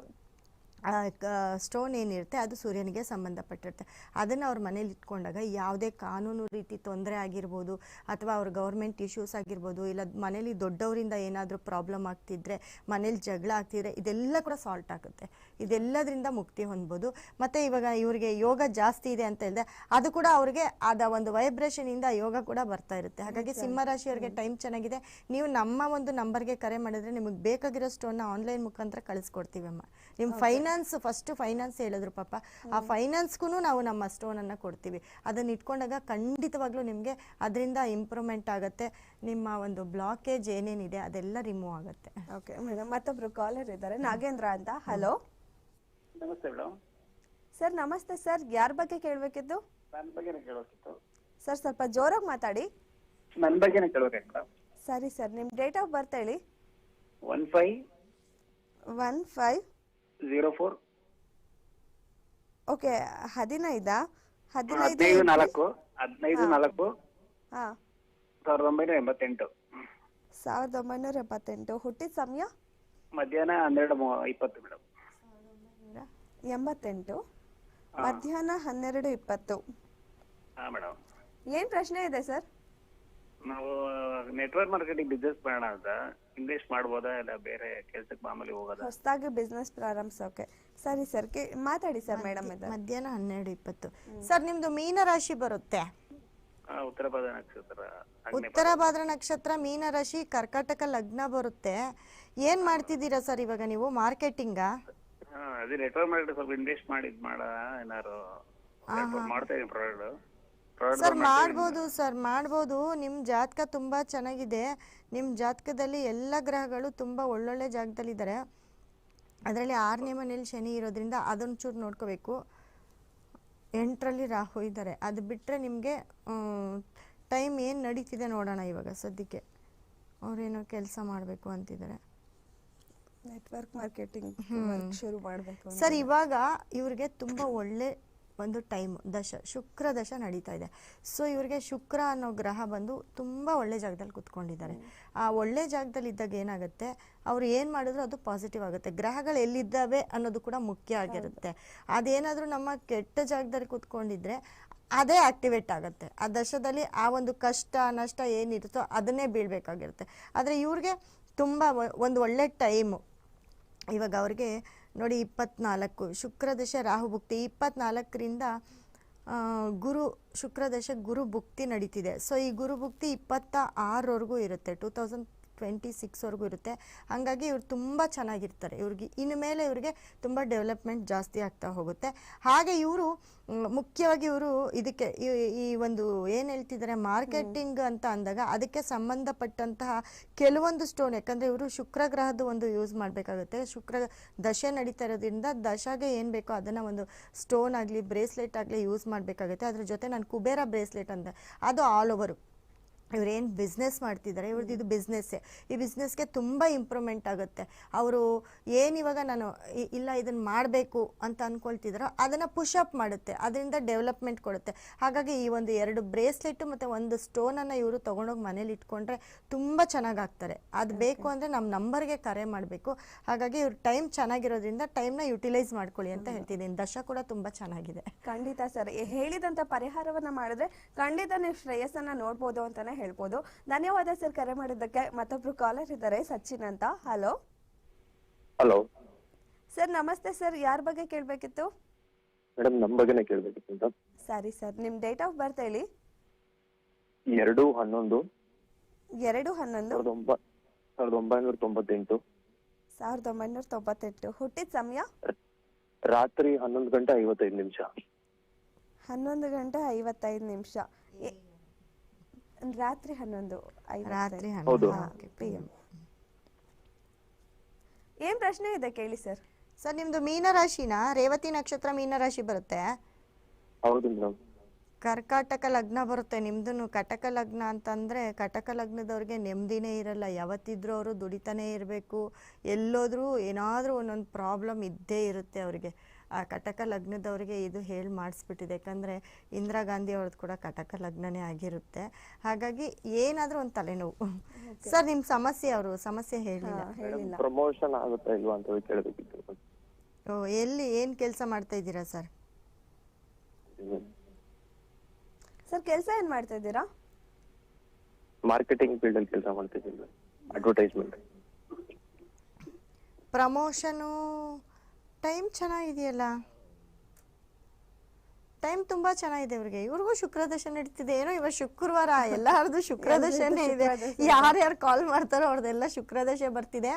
ಸ್ಟೋನ್ ಏನಿರುತ್ತೆ ಅದು ಸೂರ್ಯನಿಗೆ ಸಂಬಂಧಪಟ್ಟಿರುತ್ತೆ. ಅದನ್ನು ಅವ್ರ ಮನೇಲಿ ಇಟ್ಕೊಂಡಾಗ ಯಾವುದೇ ಕಾನೂನು ರೀತಿ ತೊಂದರೆ ಆಗಿರ್ಬೋದು ಅಥವಾ ಅವ್ರ ಗೌರ್ಮೆಂಟ್ ಇಶ್ಯೂಸ್ ಆಗಿರ್ಬೋದು ಇಲ್ಲ ಮನೇಲಿ ದೊಡ್ಡವರಿಂದ ಏನಾದರೂ ಪ್ರಾಬ್ಲಮ್ ಆಗ್ತಿದ್ರೆ, ಮನೇಲಿ ಜಗಳ ಆಗ್ತಿದ್ರೆ ಇದೆಲ್ಲ ಕೂಡ ಸಾಲ್ಟ್ ಆಗುತ್ತೆ. ಇದೆಲ್ಲದರಿಂದ ಮುಕ್ತಿ ಹೊಂದ್ಬೋದು. ಮತ್ತು ಇವಾಗ ಇವರಿಗೆ ಯೋಗ ಜಾಸ್ತಿ ಇದೆ ಅಂತ ಹೇಳಿದೆ ಅದು ಕೂಡ ಅವ್ರಿಗೆ ಅದ ಒಂದು ವೈಬ್ರೇಷನಿಂದ ಯೋಗ ಕೂಡ ಬರ್ತಾ ಇರುತ್ತೆ. ಹಾಗಾಗಿ ಸಿಂಹರಾಶಿಯವರಿಗೆ ಟೈಮ್ ಚೆನ್ನಾಗಿದೆ. ನೀವು ನಮ್ಮ ಒಂದು ನಂಬರ್ಗೆ ಕರೆ ಮಾಡಿದ್ರೆ ನಿಮಗೆ ಬೇಕಾಗಿರೋ ಸ್ಟೋನ್ನ ಆನ್ಲೈನ್ ಮುಖಾಂತರ ಕಳಿಸ್ಕೊಡ್ತೀವಿ ಅಮ್ಮ. ನಿಮ್ಮ ಫೈನಾನ್ಸ್ ಫಸ್ಟ್ ಫೈನಾನ್ಸ್ ಹೇಳಿದ್ರು ಪಾಪ. ಆ ಫೈನಾನ್ಸ್ಗೂ ನಾವು ನಮ್ಮ ಸ್ಟೋನನ್ನು ಕೊಡ್ತೀವಿ. ಅದನ್ನ ಇಟ್ಕೊಂಡಾಗ ಖಂಡಿತವಾಗ್ಲೂ ನಿಮಗೆ ಅದರಿಂದ ಇಂಪ್ರೂವ್ಮೆಂಟ್ ಆಗುತ್ತೆ. ನಿಮ್ಮ ಒಂದು ಬ್ಲಾಕೇಜ್ ಏನೇನಿದೆ ಅದೆಲ್ಲ ರಿಮೂವ್ ಆಗುತ್ತೆ. ಓಕೆ ಮೇಡಮ್ ಮತ್ತೊಬ್ರು ಕಾಲರ್ ಇದ್ದಾರೆ. ನಾಗೇಂದ್ರ ಅಂತ. ಹಲೋ ನಮಸ್ತೆ ಮೇಡಮ್. ಸರ್ ನಮಸ್ತೆ ಸರ್. ಯಾರ ಬಗ್ಗೆ ಕೇಳಬೇಕಿದ್ದು? ನನ್ನ ಬಗ್ಗೆನೇ ಕೇಳೋಕಿತ್ತು ಸರ್ ಸ್ವಲ್ಪ ಜೋರಾಗಿ ಮಾತಾಡಿ. ನನ್ನ ಬಗ್ಗೆನೇ ಕೇಳಬೇಕು ಮೇಡಮ್? ಸರಿ ಸರ್. ನಿಮ್ಮ ಡೇಟ್ ಆಫ್ ಬರ್ತ್ ಹೇಳಿ. One five one five zero four okay ಹದಿನೈದಾ? ಹದಿನೈದು ಹದಿನೈದು ನಾಲ್ಕು ಹದಿನೈದು ನಾಲ್ಕು ಹಾಂ. ಸಾವಿರದ ಒಂಬೈನೂರ ಎಂಬತ್ತೆಂಟು. ಸಾವಿರದ ಒಂಬೈನೂರ ಎಪ್ಪತ್ತೆಂಟು ಹುಟ್ಟಿದ ಸಮಯ? ಮಧ್ಯಾಹ್ನ ಹನ್ನೆರಡು ಮೂ- ಇಪ್ಪತ್ತು ಮೇಡಮ್. ಎಂಬತ್ತೆಂಟು ಮಧ್ಯಾಹ್ನ ಹನ್ನೆರಡು ಇಪ್ಪತ್ತು. ಏನ್ ಮೇಡಮ್. ಏನು ಪ್ರಶ್ನೆ ಇದೆ ಸರ್? ನಾವು ನೆಟ್ವರ್ಕ್ ಮಾರ್ಕೆಟಿಂಗ್ ಬಿಸ್ನೆಸ್ ಮಾಡೋಣ ಅಂತ. ಇನ್ವೆಸ್ಟ್ ಮಾಡ್ಬೋದಾ ಇಲ್ಲ ಬೇರೆ ಕೆಲಸಕ್ಕೆ ಮಾಮೂಲಿ ಹೋಗೋದಾ? ಹೊಸದಾಗಿ ಬಿಸ್ನೆಸ್ ಪ್ರಾರಂಭಿಸೋಕೆ. ಸರಿ ಸರ್ ಕೇ ಮಾತಾಡಿ ಸರ್ ಮೇಡಮ್ ಇದ್ದಾರೆ ಮಧ್ಯಾಹ್ನ ಹನ್ನೆರಡು ಇಪ್ಪತ್ತು. ಸರ್ ನಿಮ್ಮದು ಮೀನರಾಶಿ ಬರುತ್ತೆ. ಆ, ಉತ್ತರ ಭಾರತ ನಕ್ಷತ್ರ ಉತ್ತರ ಭಾದ್ರ ನಕ್ಷತ್ರ ಮೀನರಾಶಿ ಕರ್ಕಾಟಕ ಲಗ್ನ ಬರುತ್ತೆ. ಏನ್ ಮಾಡ್ತಿದ್ದೀರಾ ಸರ್ ಇವಾಗ ನೀವು? ಮಾರ್ಕೆಟಿಂಗಾ? ಹಾ, ಅದೇ ನೆಟ್ವರ್ಕ್ ಮಾರ್ಕೆಟ್ ಸ್ವಲ್ಪ ಇನ್ವೆಸ್ಟ್ ಮಾಡಿದ್ ಮಾಡ ಏನಾರು ಮಾಡ್ತಾ ಇದೀನಿ ಸರ್ ಮಾಡ್ಬೋದು ಸರ್ ಮಾಡ್ಬೋದು. ನಿಮ್ಮ ಜಾತಕ ತುಂಬಾ ಚೆನ್ನಾಗಿದೆ. ನಿಮ್ಮ ಜಾತಕದಲ್ಲಿ ಎಲ್ಲ ಗ್ರಹಗಳು ತುಂಬಾ ಒಳ್ಳೊಳ್ಳೆ ಜಾಗದಲ್ಲಿದ್ದಾರೆ ಅದರಲ್ಲಿ ಆರನೇ ಮನೇಲಿ ಶನಿ ಇರೋದ್ರಿಂದ ಅದೊಂದು ಚೂರು ನೋಡ್ಕೋಬೇಕು. ಎಂಟರಲ್ಲಿ ರಾಹು ಇದ್ದಾರೆ ಅದು ಬಿಟ್ಟರೆ ನಿಮಗೆ ಟೈಮ್ ಏನು ನಡೀತಿದೆ ನೋಡೋಣ ಇವಾಗ ಸದ್ಯಕ್ಕೆ. ಅವ್ರೇನೋ ಕೆಲಸ ಮಾಡಬೇಕು ಅಂತಿದ್ದಾರೆ ನೆಟ್ವರ್ಕ್ ಮಾರ್ಕೆಟಿಂಗ್ ಶುರು ಮಾಡಬೇಕು ಸರ್ ಇವಾಗ ಇವ್ರಿಗೆ ತುಂಬ ಒಳ್ಳೆ ಒಂದು ಟೈಮ್ ದಶ ಶುಕ್ರ ದಶ ನಡೀತಾ ಇದೆ. ಸೊ ಇವ್ರಿಗೆ ಶುಕ್ರ ಅನ್ನೋ ಗ್ರಹ ಬಂದು ತುಂಬ ಒಳ್ಳೆ ಜಾಗದಲ್ಲಿ ಕುತ್ಕೊಂಡಿದ್ದಾರೆ. ಆ ಒಳ್ಳೆ ಜಾಗದಲ್ಲಿ ಇದ್ದಾಗ ಏನಾಗುತ್ತೆ? ಅವ್ರು ಏನು ಮಾಡಿದ್ರು ಅದು ಪಾಸಿಟಿವ್ ಆಗುತ್ತೆ. ಗ್ರಹಗಳು ಎಲ್ಲಿದ್ದಾವೆ ಅನ್ನೋದು ಕೂಡ ಮುಖ್ಯ ಆಗಿರುತ್ತೆ. ಅದೇನಾದರೂ ನಮ್ಮ ಕೆಟ್ಟ ಜಾಗದಲ್ಲಿ ಕುತ್ಕೊಂಡಿದ್ರೆ ಅದೇ ಆಕ್ಟಿವೇಟ್ ಆಗುತ್ತೆ. ಆ ದಶದಲ್ಲಿ ಆ ಒಂದು ಕಷ್ಟ ನಷ್ಟ ಏನಿರುತ್ತೋ ಅದನ್ನೇ ಬೀಳಬೇಕಾಗಿರುತ್ತೆ. ಆದರೆ ಇವ್ರಿಗೆ ತುಂಬ ಒಂದು ಒಳ್ಳೆ ಟೈಮು ಇವಾಗ ಅವ್ರಿಗೆ ನೋಡಿ ಇಪ್ಪತ್ನಾಲ್ಕು, ಶುಕ್ರದಶ, ರಾಹು ಭುಕ್ತಿ. ಇಪ್ಪತ್ನಾಲ್ಕರಿಂದ ಗುರು, ಶುಕ್ರದಶ ಗುರು ಭುಕ್ತಿ ನಡೀತಿದೆ. ಸೊ ಈ ಗುರು ಭುಕ್ತಿ ಇಪ್ಪತ್ತ ಆರವರೆಗೂ ಇರುತ್ತೆ. ಟೂ ತೌಸಂಡ್ ಟ್ವೆಂಟಿ ಸಿಕ್ಸ್ವರೆಗೂ ಇರುತ್ತೆ. ಹಾಗಾಗಿ ಇವ್ರು ತುಂಬ ಚೆನ್ನಾಗಿರ್ತಾರೆ. ಇವ್ರಿಗೆ ಇನ್ನು ಮೇಲೆ ಇವರಿಗೆ ತುಂಬ ಡೆವಲಪ್ಮೆಂಟ್ ಜಾಸ್ತಿ ಆಗ್ತಾ ಹೋಗುತ್ತೆ. ಹಾಗೆ ಇವರು ಮುಖ್ಯವಾಗಿ ಇವರು ಇದಕ್ಕೆ ಈ- ಒಂದು ಏನು ಹೇಳ್ತಿದ್ದಾರೆ, ಮಾರ್ಕೆಟಿಂಗ್ ಅಂತ ಅಂದಾಗ ಅದಕ್ಕೆ ಸಂಬಂಧಪಟ್ಟಂತಹ ಕೆಲವೊಂದು ಸ್ಟೋನ್, ಯಾಕಂದರೆ ಇವರು ಶುಕ್ರ ಗ್ರಹದ ಒಂದು ಯೂಸ್ ಮಾಡಬೇಕಾಗುತ್ತೆ. ಶುಕ್ರ ದಶೆ ನಡೀತಾ ಇರೋದ್ರಿಂದ ದಶಾಗೆ ಏನು ಬೇಕೋ ಅದನ್ನು ಒಂದು ಸ್ಟೋನ್ ಆಗಲಿ, ಬ್ರೇಸ್ಲೆಟ್ ಆಗಲಿ ಯೂಸ್ ಮಾಡಬೇಕಾಗುತ್ತೆ. ಅದ್ರ ಜೊತೆ ನಾನು ಕುಬೇರ ಬ್ರೇಸ್ಲೆಟ್ ಅಂದೆ. ಅದು ಆಲ್ ಓವರು. ಇವ್ರೇನು ಬಿಸ್ನೆಸ್ ಮಾಡ್ತಿದ್ದಾರೆ ಇವ್ರದ್ದು ಇದು ಬಿಸ್ನೆಸ್ಸೇ ಈ ಬಿಸ್ನೆಸ್ಗೆ ತುಂಬ ಇಂಪ್ರೂವ್ಮೆಂಟ್ ಆಗುತ್ತೆ. ಅವರು ಏನಿವಾಗ ನಾನು ಇಲ್ಲ ಇದನ್ನು ಮಾಡಬೇಕು ಅಂತ ಅಂದ್ಕೊಳ್ತಿದ್ದಾರೋ ಅದನ್ನು ಪುಷಪ್ ಮಾಡುತ್ತೆ. ಅದರಿಂದ ಡೆವಲಪ್ಮೆಂಟ್ ಕೊಡುತ್ತೆ. ಹಾಗಾಗಿ ಈ ಒಂದು ಎರಡು ಬ್ರೇಸ್ಲೆಟ್ಟು ಮತ್ತು ಒಂದು ಸ್ಟೋನನ್ನು ಇವರು ತೊಗೊಂಡೋಗಿ ಮನೇಲಿ ಇಟ್ಕೊಂಡ್ರೆ ತುಂಬ ಚೆನ್ನಾಗಿ ಆಗ್ತಾರೆ. ಅದು ಬೇಕು ಅಂದರೆ ನಮ್ಮ ನಂಬರ್ಗೆ ಕರೆ ಮಾಡಬೇಕು. ಹಾಗಾಗಿ ಇವ್ರ ಟೈಮ್ ಚೆನ್ನಾಗಿರೋದ್ರಿಂದ ಟೈಮ್ನ ಯುಟಿಲೈಸ್ ಮಾಡ್ಕೊಳ್ಳಿ ಅಂತ ಹೇಳ್ತಿದ್ದೀನಿ. ದಶ ಕೂಡ ತುಂಬ ಚೆನ್ನಾಗಿದೆ. ಖಂಡಿತ ಸರ್. ಹೇಳಿದಂಥ ಪರಿಹಾರವನ್ನು ಮಾಡಿದ್ರೆ ಖಂಡಿತ ನೀವು ಶ್ರೇಯಸ್ಸನ್ನು ನೋಡ್ಬೋದು ಅಂತಾನೆ ಹೇಳ್ಬೋದು. ಧನ್ಯವಾದ ಸರ್ ಕರೆ ಮಾಡಿದ್ದಕ್ಕೆ ಮತ್ತೊಬ್ರು ಕಾಲರ್ ಇದ್ದಾರೆ ಸಚಿನ್ ಅಂತ. ಹಲೋ ಹಲೋ ಸರ್ ನಮಸ್ತೆ ಸರ್ ಯಾರ ಬಗ್ಗೆ ಕೇಳಬೇಕಿತ್ತು? ಮೇಡಮ್ ನಮ್ಮ ಬಗ್ಗೆನೇ ಕೇಳಬೇಕಿತ್ತು ಅಂತ. ಸರಿ ಸರ್ ನಿಮ್ಮ ಡೇಟ್ ಆಫ್ ಬರ್ತ್ ಹೇಳಿ? ಎರಡು ಹನ್ನೊಂದು. ಎರಡು ಹನ್ನೊಂದು. ಸಾವಿರದ ಒಂಬ ಸಾವಿರದ ಒಂಬೈನೂರ ತೊಂಬತ್ತೆಂಟು. ಸಾವಿರದ ಒಂಬೈನೂರ ತೊಂಬತ್ತೆಂಟು. ಹುಟ್ಟಿದ ಸಮಯ? ರಾತ್ರಿ ಹನ್ನೊಂದು ಗಂಟೆ ಐವತ್ತೈದು ನಿಮಿಷ. ಹನ್ನೊಂದು ಗಂಟೆ ಐವತ್ತೈದು ನಿಮಿಷ. ರಾತ್ರಿ ಹನ್ನೊಂದು ರಾತ್ರಿ ಹೌದು. ಹನ್ನೊಂದು ಪಿ ಎಂ ಏನ್ ಪ್ರಶ್ನೆ ಇದೆ ಕೇಳಿ ಸರ್ ಸರ್ ನಿಮ್ದು ಮೀನರಾಶಿನ ರೇವತಿ ನಕ್ಷತ್ರ ಮೀನರಾಶಿ ಬರುತ್ತೆ. ಹೌದು ಮೇಡಮ್ ಕರ್ಕಾಟಕ ಲಗ್ನ ಬರುತ್ತೆ. ನಿಮ್ದು ಕಟಕ ಲಗ್ನ ಅಂತಂದ್ರೆ ಕಟಕ ಲಗ್ನದವ್ರಿಗೆ ನೆಮ್ಮದಿನೇ ಇರಲ್ಲ. ಯಾವತ್ತಿದ್ರೂ ಅವರು ದುಡಿತಾನೆ ಇರಬೇಕು. ಎಲ್ಲೋದ್ರೂ ಏನಾದರೂ ಒಂದೊಂದು ಪ್ರಾಬ್ಲಮ್ ಇದ್ದೇ ಇರುತ್ತೆ ಅವರಿಗೆ. ಆ ಕಟಕ ಲಗ್ನದವ್ರಿಗೆ ಇದು ಹೇಳಿ ಮಾಡಿಸ್ಬಿಟ್ಟಿದೆ. ಯಾಕಂದರೆ ಇಂದಿರಾ ಗಾಂಧಿ ಅವ್ರದ್ದು ಕೂಡ ಕಟಕ ಲಗ್ನನೇ ಆಗಿರುತ್ತೆ. ಹಾಗಾಗಿ ಏನಾದರೂ ಒಂದು ತಲೆನೋವು. ಸರ್ ನಿಮ್ಮ ಸಮಸ್ಯೆ ಅವರು ಸಮಸ್ಯೆ ಹೇಳಿಲ್ಲ. ಹೇಳಿಲ್ಲ. ಪ್ರಮೋಷನ್ ಆಗುತ್ತಾ ಇಲ್ವಾ ಅಂತ ಕೇಳಬೇಕಿತ್ತು ಓ ಎಲ್ಲಿ ಏನು ಕೆಲಸ ಮಾಡ್ತಾ ಇದ್ದೀರಾ ಸರ್? ಸರ್ ಕೆಲಸ ಏನ್ ಮಾಡ್ತಾ ಇದ್ದೀರಾ? ಮಾರ್ಕೆಟಿಂಗ್ ಫೀಲ್ಡ್ ಅಲ್ಲಿ ಕೆಲಸ ಮಾಡ್ತಿದ್ದೀನಿ ಅಡ್ವರ್ಟೈಸ್ಮೆಂಟ್ ಪ್ರಮೋಷನು ಟೈಮ್ ಚೆನ್ನಾಗಿದೆಯಲ್ಲ? ಟೈಮ್ ತುಂಬಾ ಚೆನ್ನಾಗಿದೆ ಇವ್ರಿಗೆ. ಇವ್ರಿಗೂ ಶುಕ್ರದಶ ನಡೀತಿದೆ. ಏನೋ ಇವಾಗ ಶುಕ್ರವಾರ ಎಲ್ಲಾರ್ದು ಶುಕ್ರದಶನೇ ಇದೆ. ಯಾರ್ಯಾರು ಕಾಲ್ ಮಾಡ್ತಾರೋ ಅವ್ರದ್ದೆಲ್ಲ ಶುಕ್ರದಶೆ ಬರ್ತಿದೆ.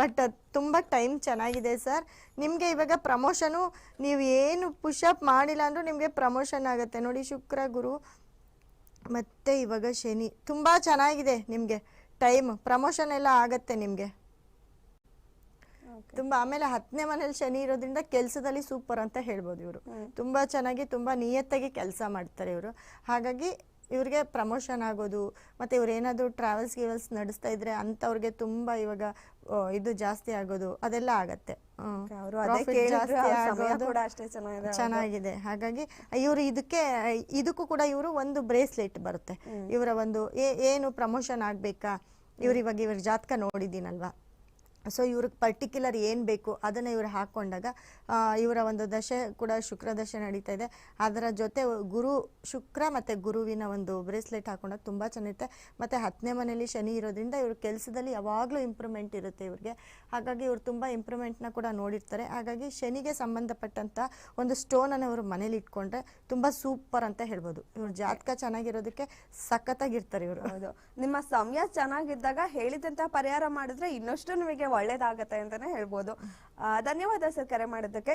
ಬಟ್ ತುಂಬ ಟೈಮ್ ಚೆನ್ನಾಗಿದೆ ಸರ್. ನಿಮಗೆ ಇವಾಗ ಪ್ರಮೋಷನು ನೀವು ಏನು ಪುಷಪ್ ಮಾಡಿಲ್ಲ ಅಂದರೂ ನಿಮಗೆ ಪ್ರಮೋಷನ್ ಆಗುತ್ತೆ. ನೋಡಿ ಶುಕ್ರ ಗುರು ಮತ್ತೆ ಇವಾಗ ಶನಿ. ತುಂಬ ಚೆನ್ನಾಗಿದೆ ನಿಮಗೆ. ಟೈಮ್ ಪ್ರಮೋಷನ್ ಎಲ್ಲ ಆಗತ್ತೆ ನಿಮಗೆ. ತುಂಬಾ ಆಮೇಲೆ ಹತ್ತನೇ ಮನೇಲಿ ಶನಿ ಇರೋದ್ರಿಂದ ಕೆಲಸದಲ್ಲಿ ಸೂಪರ್ ಅಂತ ಹೇಳ್ಬೋದು ಇವರು. ತುಂಬಾ ಚೆನ್ನಾಗಿ ತುಂಬಾ ನಿಯತ್ತಾಗಿ ಕೆಲಸ ಮಾಡ್ತಾರೆ ಇವರು. ಹಾಗಾಗಿ ಇವ್ರಿಗೆ ಪ್ರಮೋಷನ್ ಆಗೋದು ಮತ್ತೆ ಇವ್ರು ಏನಾದ್ರು ಟ್ರಾವೆಲ್ಸ್ ಗಿವೆಲ್ಸ್ ನಡೆಸ್ತಾ ಇದ್ರೆ ಅಂತವ್ರಿಗೆ ತುಂಬಾ ಇವಾಗ ಇದು ಜಾಸ್ತಿ ಆಗೋದು ಅದೆಲ್ಲ ಆಗತ್ತೆ. ಚೆನ್ನಾಗಿದೆ ಹಾಗಾಗಿ ಇವರು ಇದಕ್ಕೆ ಇದಕ್ಕೂ ಕೂಡ ಇವರು ಒಂದು ಬ್ರೇಸ್ಲೆಟ್ ಬರುತ್ತೆ. ಇವರ ಒಂದು ಏನು ಪ್ರಮೋಷನ್ ಆಗಬೇಕಾ? ಇವ್ರು ಇವಾಗ ಇವ್ರ ಜಾತಕ ನೋಡಿದ್ದೀನಲ್ವಾ? ಸೊ ಇವ್ರಿಗೆ ಪರ್ಟಿಕ್ಯುಲರ್ ಏನು ಬೇಕು ಅದನ್ನು ಇವರು ಹಾಕ್ಕೊಂಡಾಗ ಇವರ ಒಂದು ದಶೆ ಕೂಡ ಶುಕ್ರ ದಶೆ ನಡೀತಾ ಇದೆ. ಅದರ ಜೊತೆ ಗುರು ಶುಕ್ರ ಮತ್ತು ಗುರುವಿನ ಒಂದು ಬ್ರೇಸ್ಲೆಟ್ ಹಾಕೊಂಡಾಗ ತುಂಬ ಚೆನ್ನಾಗಿರುತ್ತೆ. ಮತ್ತು ಹತ್ತನೇ ಮನೇಲಿ ಶನಿ ಇರೋದ್ರಿಂದ ಇವ್ರ ಕೆಲಸದಲ್ಲಿ ಯಾವಾಗಲೂ ಇಂಪ್ರೂವ್ಮೆಂಟ್ ಇರುತ್ತೆ ಇವ್ರಿಗೆ. ಹಾಗಾಗಿ ಇವ್ರು ತುಂಬ ಇಂಪ್ರೂವ್ಮೆಂಟ್ನ ಕೂಡ ನೋಡಿರ್ತಾರೆ. ಹಾಗಾಗಿ ಶನಿಗೆ ಸಂಬಂಧಪಟ್ಟಂಥ ಒಂದು ಸ್ಟೋನನ್ನು ಇವರು ಮನೇಲಿ ಇಟ್ಕೊಂಡ್ರೆ ತುಂಬ ಸೂಪರ್ ಅಂತ ಹೇಳ್ಬೋದು. ಇವ್ರ ಜಾತಕ ಚೆನ್ನಾಗಿರೋದಕ್ಕೆ ಸಖತ್ತಾಗಿರ್ತಾರೆ ಇವರು. ಹೌದು. ನಿಮ್ಮ ಸಮಯ ಚೆನ್ನಾಗಿದ್ದಾಗ ಹೇಳಿದಂಥ ಪರಿಹಾರ ಮಾಡಿದ್ರೆ ಇನ್ನಷ್ಟು ನಿಮಗೆ ಒಳ್ಳೇದಾಗತ್ತೆ ಅಂತಾನೆ ಹೇಳ್ಬೋದು. ಧನ್ಯವಾದ ಸರ್ ಕರೆ ಮಾಡೋದಕ್ಕೆ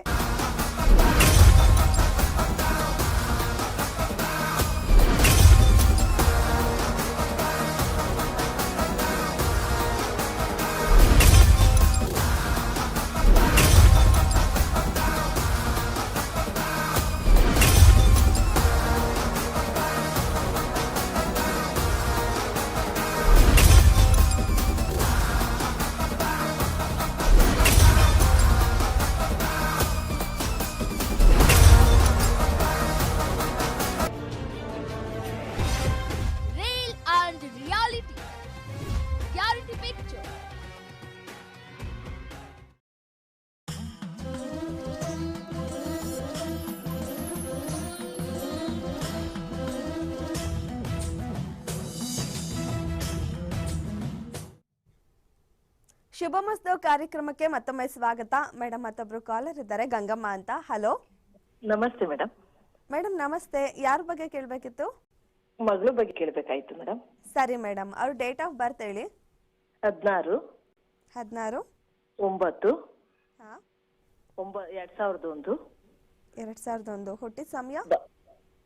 ಶುಭಮಸ್ತು ಕಾರ್ಯಕ್ರಮಕ್ಕೆ ಮತ್ತೊಮ್ಮೆ ಸ್ವಾಗತ. ಮೇಡಮ್ ಮತ್ತೊಬ್ರು ಕಾಲರ್ ಇದ್ದಾರೆ ಗಂಗಮ್ಮ ಅಂತ. ಹಲೋ. ನಮಸ್ತೆ ಮೇಡಮ್ ಮೇಡಮ್ ನಮಸ್ತೆ ಯಾರ ಬಗ್ಗೆ ಕೇಳಬೇಕಿತ್ತು? ಮಗಳ ಬಗ್ಗೆ ಕೇಳಬೇಕಾಯ್ತು ಮೇಡಮ್ ಸರಿ ಮೇಡಮ್ ಅವ್ರ ಡೇಟ್ ಆಫ್ ಬರ್ತ್ ಹೇಳಿ. ಹದಿನಾರು. ಹದಿನಾರು. ಒಂಬತ್ತು. ಹಾ. ಒಂಬ ಎರಡ್ ಸಾವಿರದ ಒಂದು ಎರಡ್ ಸಾವಿರದ ಒಂದು ಹುಟ್ಟಿದ ಸಮಯ?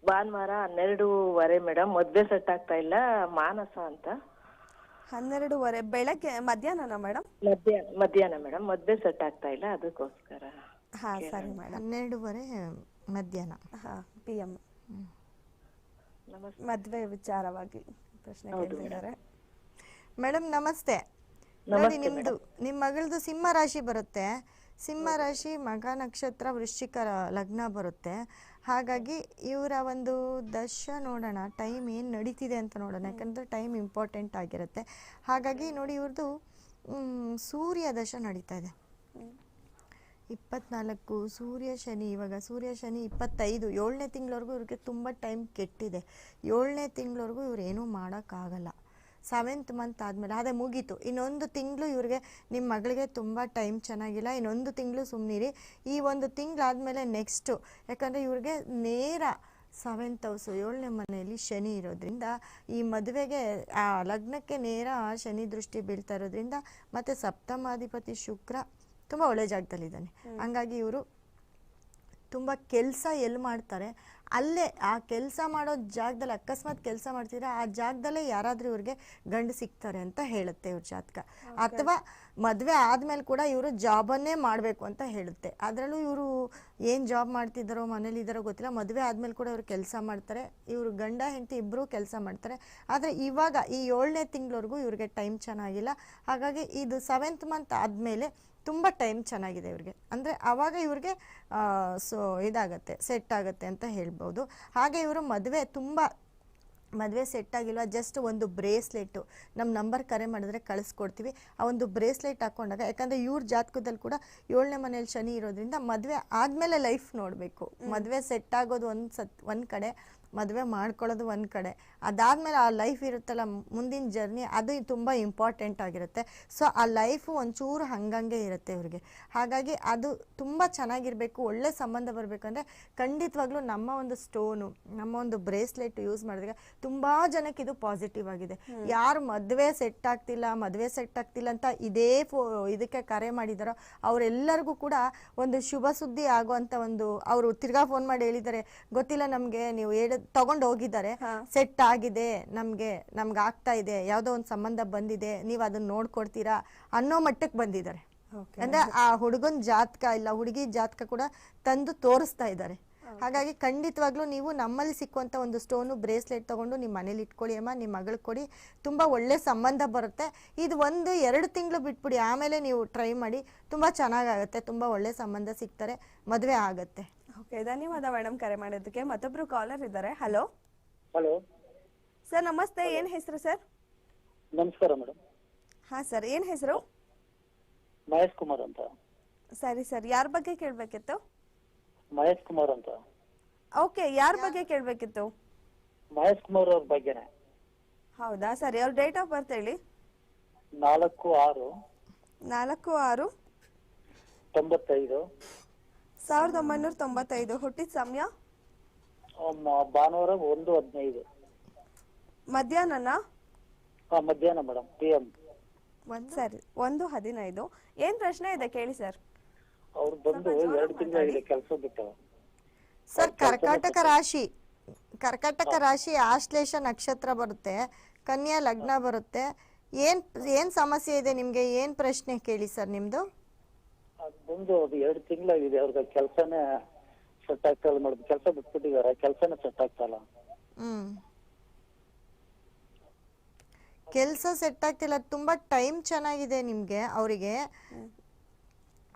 ಭಾನುವಾರ ಹನ್ನೆರಡೂವರೆ ಮೇಡಮ್ ಮದ್ವೆ ಸೆಟ್ ಆಗ್ತಾ ಇಲ್ಲ ಮಾನಸ ಅಂತ. ಹನ್ನೆರಡೂವರೆ ಬೆಳಗ್ಗೆ ಮಧ್ಯಾಹ್ನನ ಮೇಡಮ್ ಮಧ್ಯಾಹ್ನ ಮಧ್ಯಾಹ್ನ ಮೇಡಮ್ ಮದ್ವೆ ಸೆಟ್ ಆಗ್ತಾ ಇಲ್ಲ ಅದಕ್ಕೋಸ್ಕರ ಹಾ ಸರಿ ಮೇಡಮ್ ಹನ್ನೆರಡೂವರೆ ಮಧ್ಯಾಹ್ನ. ಹಾ ಪಿ ಎಂ ನಮಸ್ತೆ. ಮದ್ವೆ ವಿಚಾರವಾಗಿ ಪ್ರಶ್ನೆ ಕೇಳ್ತಿದ್ದಾರೆ. ಮೇಡಮ್ ನಮಸ್ತೆ. ನೋಡಿ ನಿಮ್ದು ನಿಮ್ಮ ಮಗಳದು ಸಿಂಹ ರಾಶಿ ಬರುತ್ತೆ. ಸಿಂಹ ರಾಶಿ ಮಗ ನಕ್ಷತ್ರ, ವೃಶ್ಚಿಕ ಲಗ್ನ ಬರುತ್ತೆ. ಹಾಗಾಗಿ ಇವರ ಒಂದು ದಶ ನೋಡೋಣ, ಟೈಮ್ ಏನು ನಡೀತಿದೆ ಅಂತ ನೋಡೋಣ. ಯಾಕಂದರೆ ಟೈಮ್ ಇಂಪಾರ್ಟೆಂಟ್ ಆಗಿರುತ್ತೆ. ಹಾಗಾಗಿ ನೋಡಿ ಇವ್ರದ್ದು ಸೂರ್ಯ ದಶ ನಡೀತಾ ಇದೆ. ಇಪ್ಪತ್ನಾಲ್ಕು, ಸೂರ್ಯ ಶನಿ, ಇವಾಗ ಸೂರ್ಯ ಶನಿ ಇಪ್ಪತ್ತೈದು, ಏಳನೇ ತಿಂಗಳವರೆಗೂ ಇವ್ರಿಗೆ ತುಂಬ ಟೈಮ್ ಕೆಟ್ಟಿದೆ. ಏಳನೇ ತಿಂಗಳವರೆಗೂ ಇವ್ರು ಏನೂ ಮಾಡೋಕ್ಕಾಗಲ್ಲ. ಸೆವೆಂತ್ ಮಂತ್ ಆದಮೇಲೆ ಅದೇ ಮುಗೀತು. ಇನ್ನೊಂದು ತಿಂಗಳು ಇವ್ರಿಗೆ ನಿಮ್ಮ ಮಗಳಿಗೆ ತುಂಬ ಟೈಮ್ ಚೆನ್ನಾಗಿಲ್ಲ. ಇನ್ನೊಂದು ತಿಂಗಳು ಸುಮ್ಮನಿರಿ ಈ ಒಂದು ತಿಂಗಳಾದಮೇಲೆ ನೆಕ್ಸ್ಟು ಯಾಕಂದರೆ ಇವ್ರಿಗೆ ನೇರ ಸೆವೆಂತ್ ಹೌಸು ಏಳನೇ ಮನೆಯಲ್ಲಿ ಶನಿ ಇರೋದ್ರಿಂದ ಈ ಮದುವೆಗೆ ಆ ಲಗ್ನಕ್ಕೆ ನೇರ ಶನಿ ದೃಷ್ಟಿ ಬೀಳ್ತಾ ಇರೋದ್ರಿಂದ ಮತ್ತು ಸಪ್ತಮಾಧಿಪತಿ ಶುಕ್ರ ತುಂಬ ಒಳ್ಳೆ ಜಾಗದಲ್ಲಿದ್ದಾನೆ. ಹಂಗಾಗಿ ಇವರು ತುಂಬ ಕೆಲಸ ಎಲ್ಲಿ ಮಾಡ್ತಾರೆ ಅಲ್ಲೇ ಆ ಕೆಲಸ ಮಾಡೋ ಜಾಗದಲ್ಲಿ ಅಕಸ್ಮಾತ್ ಕೆಲಸ ಮಾಡ್ತಿದ್ರೆ ಆ ಜಾಗದಲ್ಲೇ ಯಾರಾದರೂ ಇವ್ರಿಗೆ ಗಂಡು ಸಿಗ್ತಾರೆ ಅಂತ ಹೇಳುತ್ತೆ ಇವ್ರ ಜಾತಕ. ಅಥವಾ ಮದುವೆ ಆದಮೇಲೆ ಕೂಡ ಇವರು ಜಾಬನ್ನೇ ಮಾಡಬೇಕು ಅಂತ ಹೇಳುತ್ತೆ. ಅದರಲ್ಲೂ ಇವರು ಏನು ಜಾಬ್ ಮಾಡ್ತಿದ್ದಾರೋ ಮನೇಲಿದ್ದಾರೋ ಗೊತ್ತಿಲ್ಲ. ಮದುವೆ ಆದಮೇಲೆ ಕೂಡ ಇವರು ಕೆಲಸ ಮಾಡ್ತಾರೆ. ಇವರು ಗಂಡ ಹೆಂಡತಿ ಇಬ್ಬರೂ ಕೆಲಸ ಮಾಡ್ತಾರೆ. ಆದರೆ ಇವಾಗ ಈ ಏಳನೇ ತಿಂಗಳವರೆಗೂ ಇವ್ರಿಗೆ ಟೈಮ್ ಚೆನ್ನಾಗಿಲ್ಲ. ಹಾಗಾಗಿ ಇದು ಸೆವೆಂತ್ ಮಂತ್ ಆದಮೇಲೆ ತುಂಬ ಟೈಮ್ ಚೆನ್ನಾಗಿದೆ ಇವ್ರಿಗೆ. ಅಂದರೆ ಆವಾಗ ಇವ್ರಿಗೆ ಸೊ ಇದಾಗತ್ತೆ ಸೆಟ್ ಆಗುತ್ತೆ ಅಂತ ಹೇಳ್ಬೋದು. ಹಾಗೆ ಇವರು ಮದುವೆ ತುಂಬ ಮದುವೆ ಸೆಟ್ ಆಗಿಲ್ವಾ ಜಸ್ಟ್ ಒಂದು ಬ್ರೇಸ್ಲೆಟ್ಟು ನಮ್ಮ ನಂಬರ್ ಕರೆ ಮಾಡಿದ್ರೆ ಕಳಿಸ್ಕೊಡ್ತೀವಿ. ಆ ಒಂದು ಬ್ರೇಸ್ಲೆಟ್ ಹಾಕೊಂಡಾಗ ಯಾಕಂದರೆ ಇವ್ರ ಜಾತಕದಲ್ಲಿ ಕೂಡ ಏಳನೇ ಮನೇಲಿ ಶನಿ ಇರೋದ್ರಿಂದ ಮದುವೆ ಆದಮೇಲೆ ಲೈಫ್ ನೋಡಬೇಕು. ಮದುವೆ ಸೆಟ್ ಆಗೋದು ಒಂದು ಸತ್ ಒಂದು ಕಡೆ ಮದುವೆ ಮಾಡ್ಕೊಳ್ಳೋದು ಒಂದು ಕಡೆ. ಅದಾದಮೇಲೆ ಆ ಲೈಫ್ ಇರುತ್ತಲ್ಲ ಮುಂದಿನ ಜರ್ನಿ ಅದು ತುಂಬ ಇಂಪಾರ್ಟೆಂಟ್ ಆಗಿರುತ್ತೆ. ಸೊ ಆ ಲೈಫು ಒಂಚೂರು ಹಂಗಂಗೆ ಇರುತ್ತೆ ಇವ್ರಿಗೆ. ಹಾಗಾಗಿ ಅದು ತುಂಬ ಚೆನ್ನಾಗಿರಬೇಕು ಒಳ್ಳೆ ಸಂಬಂಧ ಬರಬೇಕಂದ್ರೆ ಖಂಡಿತವಾಗ್ಲೂ ನಮ್ಮ ಒಂದು ಸ್ಟೋನು ನಮ್ಮ ಒಂದು ಬ್ರೇಸ್ಲೆಟ್ ಯೂಸ್ ಮಾಡಿದಾಗ ತುಂಬ ಜನಕ್ಕೆ ಇದು ಪಾಸಿಟಿವ್ ಆಗಿದೆ. ಯಾರು ಮದುವೆ ಸೆಟ್ ಆಗ್ತಿಲ್ಲ ಮದುವೆ ಸೆಟ್ ಆಗ್ತಿಲ್ಲ ಅಂತ ಇದೇ ಫೋ ಇದಕ್ಕೆ ಕರೆ ಮಾಡಿದಾರೋ ಅವರೆಲ್ಲರಿಗೂ ಕೂಡ ಒಂದು ಶುಭ ಸುದ್ದಿ ಆಗುವಂಥ ಒಂದು ಅವರು ತಿರ್ಗಾ ಫೋನ್ ಮಾಡಿ ಹೇಳಿದ್ದಾರೆ ಗೊತ್ತಿಲ್ಲ ನಮಗೆ ನೀವು ಹೇಳ ತಗೊಂಡು ಹೋಗಿದ್ದಾರೆ ಸೆಟ್ ಆಗಿದೆ ನಮಗೆ ನಮ್ಗೆ ಆಗ್ತಾ ಇದೆ ಯಾವುದೋ ಒಂದು ಸಂಬಂಧ ಬಂದಿದೆ ನೀವು ಅದನ್ನ ನೋಡ್ಕೊಡ್ತೀರಾ ಅನ್ನೋ ಮಟ್ಟಕ್ಕೆ ಬಂದಿದ್ದಾರೆ. ಅಂದ್ರೆ ಆ ಹುಡುಗನ ಜಾತಕ ಇಲ್ಲ ಹುಡುಗಿ ಜಾತಕ ಕೂಡ ತಂದು ತೋರಿಸ್ತಾ ಇದ್ದಾರೆ. ಹಾಗಾಗಿ ಖಂಡಿತವಾಗ್ಲೂ ನೀವು ನಮ್ಮಲ್ಲಿ ಸಿಕ್ಕುವಂಥ ಒಂದು ಸ್ಟೋನು ಬ್ರೇಸ್ಲೆಟ್ ತಗೊಂಡು ನಿಮ್ಮ ಮನೇಲಿ ಇಟ್ಕೊಳ್ಳಿ ಅಮ್ಮ ನಿಮ್ಮ ಮಗಳಿಗೆ ಕೊಡಿ. ತುಂಬ ಒಳ್ಳೆ ಸಂಬಂಧ ಬರುತ್ತೆ. ಇದು ಒಂದು ಎರಡು ತಿಂಗಳು ಬಿಟ್ಬಿಡಿ ಆಮೇಲೆ ನೀವು ಟ್ರೈ ಮಾಡಿ ತುಂಬ ಚೆನ್ನಾಗಾಗುತ್ತೆ ತುಂಬ ಒಳ್ಳೆ ಸಂಬಂಧ ಸಿಗ್ತಾರೆ ಮದುವೆ ಆಗುತ್ತೆ. ಓಕೆ ಧನ್ಯವಾದ ಮೇಡಮ್ ಕರೆ ಮಾಡಿದ್ದಕ್ಕೆ. ಮತ್ತೊಬ್ರು ಕಾಲರ್ ಇದ್ದಾರೆ. ಹಲೋ ಹಲೋ ಸರ್ ನಮಸ್ತೆ. ಏನ್ ಹೆಸರು ಸರ್ ನಮಸ್ಕಾರ ಮೇಡಮ್ ಹಾ ಸರ್ ಏನ್ ಹೆಸರು? ಮಹೇಶ್ ಕುಮಾರ್ ಅಂತ. ಸರಿ ಸರ್ ಯಾರ ಬಗ್ಗೆ ಕೇಳಬೇಕಿತ್ತು? ಮಹೇಶ್ ಕುಮಾರ್ ಅಂತ. ಓಕೆ ಯಾರ ಬಗ್ಗೆ ಕೇಳಬೇಕಿತ್ತು? ಮಹೇಶ್ ಕುಮಾರ್ ಅವ್ರ ಬಗ್ಗೆನೆ. ಹೌದಾ ಸರಿ. ಅವ್ರ ಡೇಟ್ ಆಫ್ ಬರ್ತ್ ಹೇಳಿ. ನಾಲ್ಕು ಆರು. ನಾಲ್ಕು ಆರು. ತೊಂಬತ್ತೈದು. ಸಾವಿರದ ಒಂಬೈನೂರ ತೊಂಬತ್ತೈದು ಹುಟ್ಟಿದ ಸಮಯ? ಭಾನುವಾರ ಒಂದು ಹದಿನೈದು. ಮಧ್ಯಾಹ್ನನ? ಹಾ ಮಧ್ಯಾಹ್ನ ಮೇಡಮ್ ಪಿ ಎಂ ಸರಿ ಒಂದು ಹದಿನೈದು. ಏನ್ ಪ್ರಶ್ನೆ ಇದೆ ಕೇಳಿ ಸರ್? ಅವ್ರು ಬಂದು ಎರಡು ತಿಂಗಳಾಗಿದೆ ಕೆಲಸ ಬಿಟ್ಟು. ಸರ್ ಕರ್ಕಾಟಕ ರಾಶಿ ಕರ್ಕಾಟಕ ರಾಶಿ ಆಶ್ಲೇಷ ನಕ್ಷತ್ರ ಬರುತ್ತೆ ಕನ್ಯಾ ಲಗ್ನ ಬರುತ್ತೆ. ಏನ್ ಏನ್ ಸಮಸ್ಯೆ ಇದೆ ನಿಮ್ಗೆ? ಏನ್ ಪ್ರಶ್ನೆ ಕೇಳಿ ಸರ್ ನಿಮ್ದು? ಬಂದು ಅದು ಎರಡು ತಿಂಗಳಾಗಿದೆ ಅವ್ರಿಗೆ ಕೆಲಸನೇ ಸೆಟ್ ಆಗ್ತಾ ಇಲ್ಲ ಮೇಡಮ್ ಕೆಲಸ ಬಿಟ್ಬಿಟ್ಟಿದ್ದಾರೆ ಕೆಲಸನೇ ಸೆಟ್ ಆಗ್ತಾ ಇಲ್ಲ. ಹ್ಮ್. ಕೆಲಸ ಸೆಟ್ ಆಗ್ತಿಲ್ಲ ತುಂಬಾ ಟೈಮ್ ಚೆನ್ನಾಗಿದೆ ನಿಮ್ಗೆ ಅವರಿಗೆ.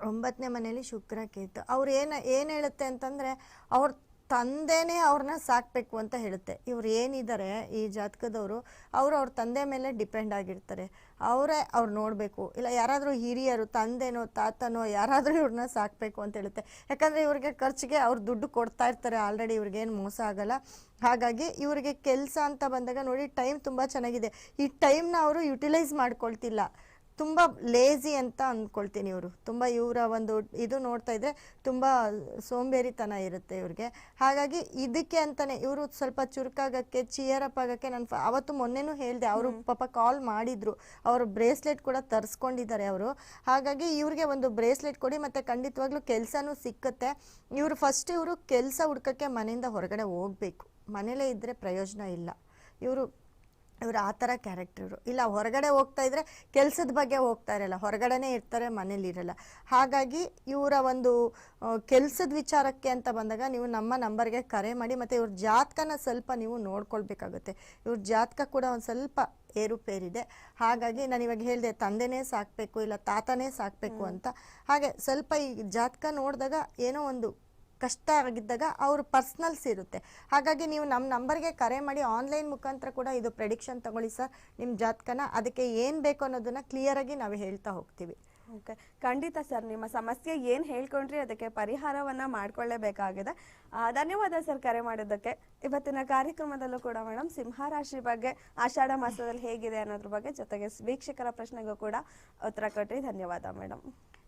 ಒಂಬತ್ತನೇ ಮನೇಲಿ ಶುಕ್ರ ಕೇತು. ಅವ್ರು ಏನು ಏನು ಹೇಳುತ್ತೆ ಅಂತಂದ್ರೆ ಅವ್ರ ತಂದೆನೇ ಅವ್ರನ್ನ ಸಾಕ್ಬೇಕು ಅಂತ ಹೇಳುತ್ತೆ. ಇವ್ರು ಏನಿದ್ದಾರೆ ಈ ಜಾತಕದವರು, ಅವರು ಅವ್ರ ತಂದೆ ಮೇಲೆ ಡಿಪೆಂಡ್ ಆಗಿರ್ತಾರೆ. ಅವರೇ ಅವ್ರು ನೋಡಬೇಕು. ಇಲ್ಲ, ಯಾರಾದರೂ ಹಿರಿಯರು, ತಂದೆನೋ, ತಾತನೋ, ಯಾರಾದರೂ ಇವ್ರನ್ನ ಸಾಕಬೇಕು ಅಂತ ಹೇಳುತ್ತೆ. ಯಾಕಂದರೆ ಇವ್ರಿಗೆ ಖರ್ಚಿಗೆ ಅವ್ರು ದುಡ್ಡು ಕೊಡ್ತಾ ಇರ್ತಾರೆ. ಆಲ್ರೆಡಿ ಇವ್ರಿಗೇನು ಮೋಸ ಆಗಲ್ಲ. ಹಾಗಾಗಿ ಇವರಿಗೆ ಕೆಲಸ ಅಂತ ಬಂದಾಗ ನೋಡಿ ಟೈಮ್ ತುಂಬ ಚೆನ್ನಾಗಿದೆ. ಈ ಟೈಮ್ನ ಅವರು ಯುಟಿಲೈಸ್ ಮಾಡ್ಕೊಳ್ತಿಲ್ಲ. ತುಂಬ ಲೇಜಿ ಅಂತ ಅಂದ್ಕೊಳ್ತೀನಿ ಇವರು. ತುಂಬ ಇವರ ಒಂದು ಇದು ನೋಡ್ತಾ ಇದ್ರೆ ತುಂಬ ಸೋಂಬೇರಿತನ ಇರುತ್ತೆ ಇವ್ರಿಗೆ. ಹಾಗಾಗಿ ಇದಕ್ಕೆ ಅಂತಾನೆ ಇವರು ಸ್ವಲ್ಪ ಚುರುಕಾಗಕ್ಕೆ ಚಿಯರಪ್ ಆಗಕ್ಕೆ ನಾನು ಅವತ್ತು ಮೊನ್ನೆನೂ ಹೇಳಿದೆ ಅವರು ಪಾಪ ಕಾಲ್ ಮಾಡಿದ್ರು. ಅವರು ಬ್ರೇಸ್ಲೆಟ್ ಕೂಡ ತರಿಸ್ಕೊಂಡಿದ್ದಾರೆ ಅವರು. ಹಾಗಾಗಿ ಇವ್ರಿಗೆ ಒಂದು ಬ್ರೇಸ್ಲೆಟ್ ಕೊಡಿ ಮತ್ತು ಖಂಡಿತವಾಗ್ಲೂ ಕೆಲಸನೂ ಸಿಕ್ಕುತ್ತೆ. ಇವರು ಫಸ್ಟ್ ಇವರು ಕೆಲಸ ಹುಡ್ಕಕ್ಕೆ ಮನೆಯಿಂದ ಹೊರಗಡೆ ಹೋಗಬೇಕು. ಮನೇಲೇ ಇದ್ದರೆ ಪ್ರಯೋಜನ ಇಲ್ಲ. ಇವರು ಇವರು ಆ ಥರ ಕ್ಯಾರೆಕ್ಟರ್ ಇವರು. ಇಲ್ಲ ಹೊರಗಡೆ ಹೋಗ್ತಾ ಇದ್ರೆ ಕೆಲಸದ ಬಗ್ಗೆ ಹೋಗ್ತಾ ಇರಲ್ಲ. ಹೊರಗಡೆನೇ ಇರ್ತಾರೆ ಮನೇಲಿ ಇರಲ್ಲ. ಹಾಗಾಗಿ ಇವರ ಒಂದು ಕೆಲಸದ ವಿಚಾರಕ್ಕೆ ಅಂತ ಬಂದಾಗ ನೀವು ನಮ್ಮ ನಂಬರ್ಗೆ ಕರೆ ಮಾಡಿ ಮತ್ತು ಇವ್ರ ಜಾತಕನ ಸ್ವಲ್ಪ ನೀವು ನೋಡ್ಕೊಳ್ಬೇಕಾಗುತ್ತೆ. ಇವ್ರ ಜಾತಕ ಕೂಡ ಒಂದು ಸ್ವಲ್ಪ ಏರುಪೇರಿದೆ ಹಾಗಾಗಿ ನಾನು ಇವಾಗ ಹೇಳಿದೆ ತಂದೆನೇ ಸಾಕಬೇಕು ಇಲ್ಲ ತಾತನೇ ಸಾಕಬೇಕು ಅಂತ. ಹಾಗೆ ಸ್ವಲ್ಪ ಈ ಜಾತಕ ನೋಡಿದಾಗ ಏನೋ ಒಂದು ಕಷ್ಟ ಆಗಿದ್ದಾಗ ಅವ್ರ ಪರ್ಸ್ನಲ್ಸ್ ಇರುತ್ತೆ. ಹಾಗಾಗಿ ನೀವು ನಮ್ಮ ನಂಬರ್ಗೆ ಕರೆ ಮಾಡಿ ಆನ್ಲೈನ್ ಮುಖಾಂತರ ಕೂಡ ಇದು ಪ್ರೆಡಿಕ್ಷನ್ ತಗೊಳ್ಳಿ ಸರ್ ನಿಮ್ಮ ಜಾತಕನ. ಅದಕ್ಕೆ ಏನು ಬೇಕು ಅನ್ನೋದನ್ನು ಕ್ಲಿಯರಾಗಿ ನಾವು ಹೇಳ್ತಾ ಹೋಗ್ತೀವಿ. ಓಕೆ. ಖಂಡಿತ ಸರ್ ನಿಮ್ಮ ಸಮಸ್ಯೆ ಏನು ಹೇಳ್ಕೊಂಡ್ರಿ ಅದಕ್ಕೆ ಪರಿಹಾರವನ್ನು ಮಾಡಿಕೊಳ್ಳೇಬೇಕಾಗಿದೆ. ಧನ್ಯವಾದ ಸರ್ ಕರೆ ಮಾಡೋದಕ್ಕೆ ಇವತ್ತಿನ ಕಾರ್ಯಕ್ರಮದಲ್ಲೂ ಕೂಡ ಮೇಡಮ್ ಸಿಂಹರಾಶಿ ಬಗ್ಗೆ, ಆಷಾಢ ಮಾಸದಲ್ಲಿ ಹೇಗಿದೆ ಅನ್ನೋದ್ರ ಬಗ್ಗೆ ಜೊತೆಗೆ ವೀಕ್ಷಕರ ಪ್ರಶ್ನೆಗೂ ಕೂಡ ಉತ್ತರ ಕೊಟ್ಟಿರಿ ಧನ್ಯವಾದ ಮೇಡಮ್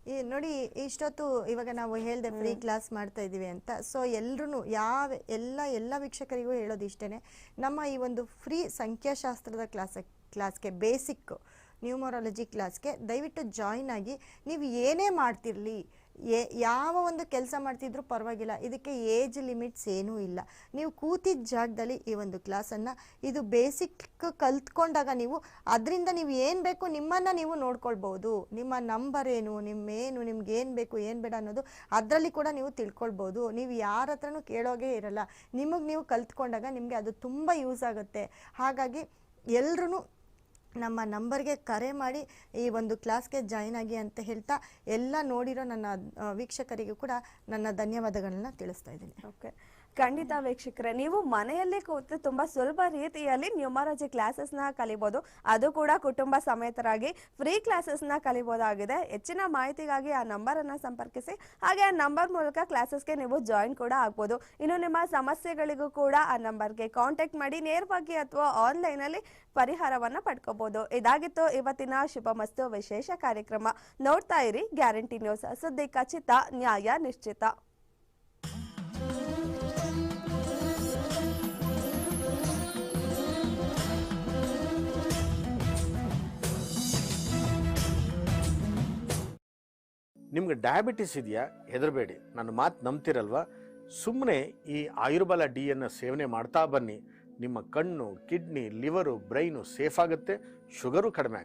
ಈ ನೋಡಿ ಇಷ್ಟೊತ್ತು ಇವಾಗ ನಾವು ಹೇಳ್ದೆ ಫ್ರೀ ಕ್ಲಾಸ್ ಮಾಡ್ತಾ ಇದ್ದೀವಿ ಅಂತ. ಸೊ ಎಲ್ರೂ ಯಾವ ಎಲ್ಲ ಎಲ್ಲ ವೀಕ್ಷಕರಿಗೂ ಹೇಳೋದು ಇಷ್ಟೇ ನಮ್ಮ ಈ ಒಂದು ಫ್ರೀ ಸಂಖ್ಯಾಶಾಸ್ತ್ರದ ಕ್ಲಾಸ್ ಕ್ಲಾಸ್ಗೆ ಬೇಸಿಕ್ ನ್ಯೂಮರಾಲಜಿ ಕ್ಲಾಸ್ಗೆ ದಯವಿಟ್ಟು ಜಾಯಿನ್ ಆಗಿ ನೀವು ಏನೇ ಮಾಡ್ತಿರಲಿ ಏ ಯಾವ ಒಂದು ಕೆಲಸ ಮಾಡ್ತಿದ್ರು ಪರವಾಗಿಲ್ಲ. ಇದಕ್ಕೆ ಏಜ್ ಲಿಮಿಟ್ಸ್ ಏನೂ ಇಲ್ಲ. ನೀವು ಕೂತಿದ್ದ ಜಾಗದಲ್ಲಿ ಈ ಒಂದು ಕ್ಲಾಸನ್ನು ಇದು ಬೇಸಿಕ್ ಕಲ್ತ್ಕೊಂಡಾಗ ನೀವು ಅದರಿಂದ ನೀವು ಏನು ಬೇಕು ನಿಮ್ಮನ್ನು ನೀವು ನೋಡ್ಕೊಳ್ಬೋದು. ನಿಮ್ಮ ನಂಬರ್ ಏನು ನಿಮ್ಮೇನು ನಿಮ್ಗೆ ಏನು ಬೇಕು, ಏನು ಬೇಡ ಅನ್ನೋದು ಅದರಲ್ಲಿ ಕೂಡ ನೀವು ತಿಳ್ಕೊಳ್ಬೋದು. ನೀವು ಯಾರ ಹತ್ರನೂ ಕೇಳೋಗೆ ಇರಲ್ಲ. ನಿಮಗೆ ನೀವು ಕಲ್ತ್ಕೊಂಡಾಗ ನಿಮಗೆ ಅದು ತುಂಬ ಯೂಸ್ ಆಗುತ್ತೆ. ಹಾಗಾಗಿ ಎಲ್ರೂ ನಮ್ಮ ನಂಬರ್ಗೆ ಕರೆ ಮಾಡಿ ಈ ಒಂದು ಕ್ಲಾಸ್ಗೆ ಜಾಯಿನ್ ಆಗಿ ಅಂತ ಹೇಳ್ತಾ ಎಲ್ಲ ನೋಡಿರೋ ನನ್ನ ವೀಕ್ಷಕರಿಗೂ ಕೂಡ ನನ್ನ ಧನ್ಯವಾದಗಳನ್ನ ತಿಳಿಸ್ತಾ ಇದ್ದೀನಿ. ಓಕೆ. ಖಂಡಿತ ವೀಕ್ಷಕರೇ, ನೀವು ಮನೆಯಲ್ಲೇ ಕೂತು ತುಂಬಾ ಸುಲಭ ರೀತಿಯಲ್ಲಿ ನ್ಯೂಮರಾಜಿ ಕ್ಲಾಸಸ್ನ ಕಲಿಬಹುದು ಅದು ಕೂಡ ಕುಟುಂಬ ಸಮೇತರಾಗಿ ಫ್ರೀ ಕ್ಲಾಸಸ್ನ ಕಲಿಬಹುದಾಗಿದೆ ಹೆಚ್ಚಿನ ಮಾಹಿತಿಗಾಗಿ ಆ ನಂಬರ್ ಅನ್ನ ಸಂಪರ್ಕಿಸಿ. ಹಾಗೆ ಆ ನಂಬರ್ ಮೂಲಕ ಕ್ಲಾಸಸ್ಗೆ ನೀವು ಜಾಯಿನ್ ಕೂಡ ಆಗ್ಬೋದು. ಇನ್ನು ನಿಮ್ಮ ಸಮಸ್ಯೆಗಳಿಗೂ ಕೂಡ ಆ ನಂಬರ್ಗೆ ಕಾಂಟ್ಯಾಕ್ಟ್ ಮಾಡಿ, ನೇರವಾಗಿ ಅಥವಾ ಆನ್ಲೈನ್ ಅಲ್ಲಿ ಪರಿಹಾರವನ್ನ ಪಡ್ಕೋಬಹುದು ಇದಾಗಿತ್ತು ಇವತ್ತಿನ ಶುಭ ಮಸ್ತು ವಿಶೇಷ ಕಾರ್ಯಕ್ರಮ. ನೋಡ್ತಾ ಇರಿ ಗ್ಯಾರಂಟಿ ನ್ಯೂಸ್. ಸುದ್ದಿ ಖಚಿತ, ನ್ಯಾಯ ನಿಶ್ಚಿತ. ನಿಮ್ಗೆ ಡಯಾಬಿಟಿಸ್ ಇದೆಯಾ? ಹೆದರಬೇಡಿ. ನನ್ನ ಮಾತು ನಂಬ್ತಿರಲ್ವ? ಸುಮ್ಮನೆ ಈ ಆಯುರ್ಬಲ ಡಿಯನ್ನು ಸೇವನೆ ಮಾಡ್ತಾ ಬನ್ನಿ. ನಿಮ್ಮ ಕಣ್ಣು, ಕಿಡ್ನಿ, ಲಿವರು, ಬ್ರೈನು ಸೇಫ್ ಆಗುತ್ತೆ. ಶುಗರು ಕಡಿಮೆ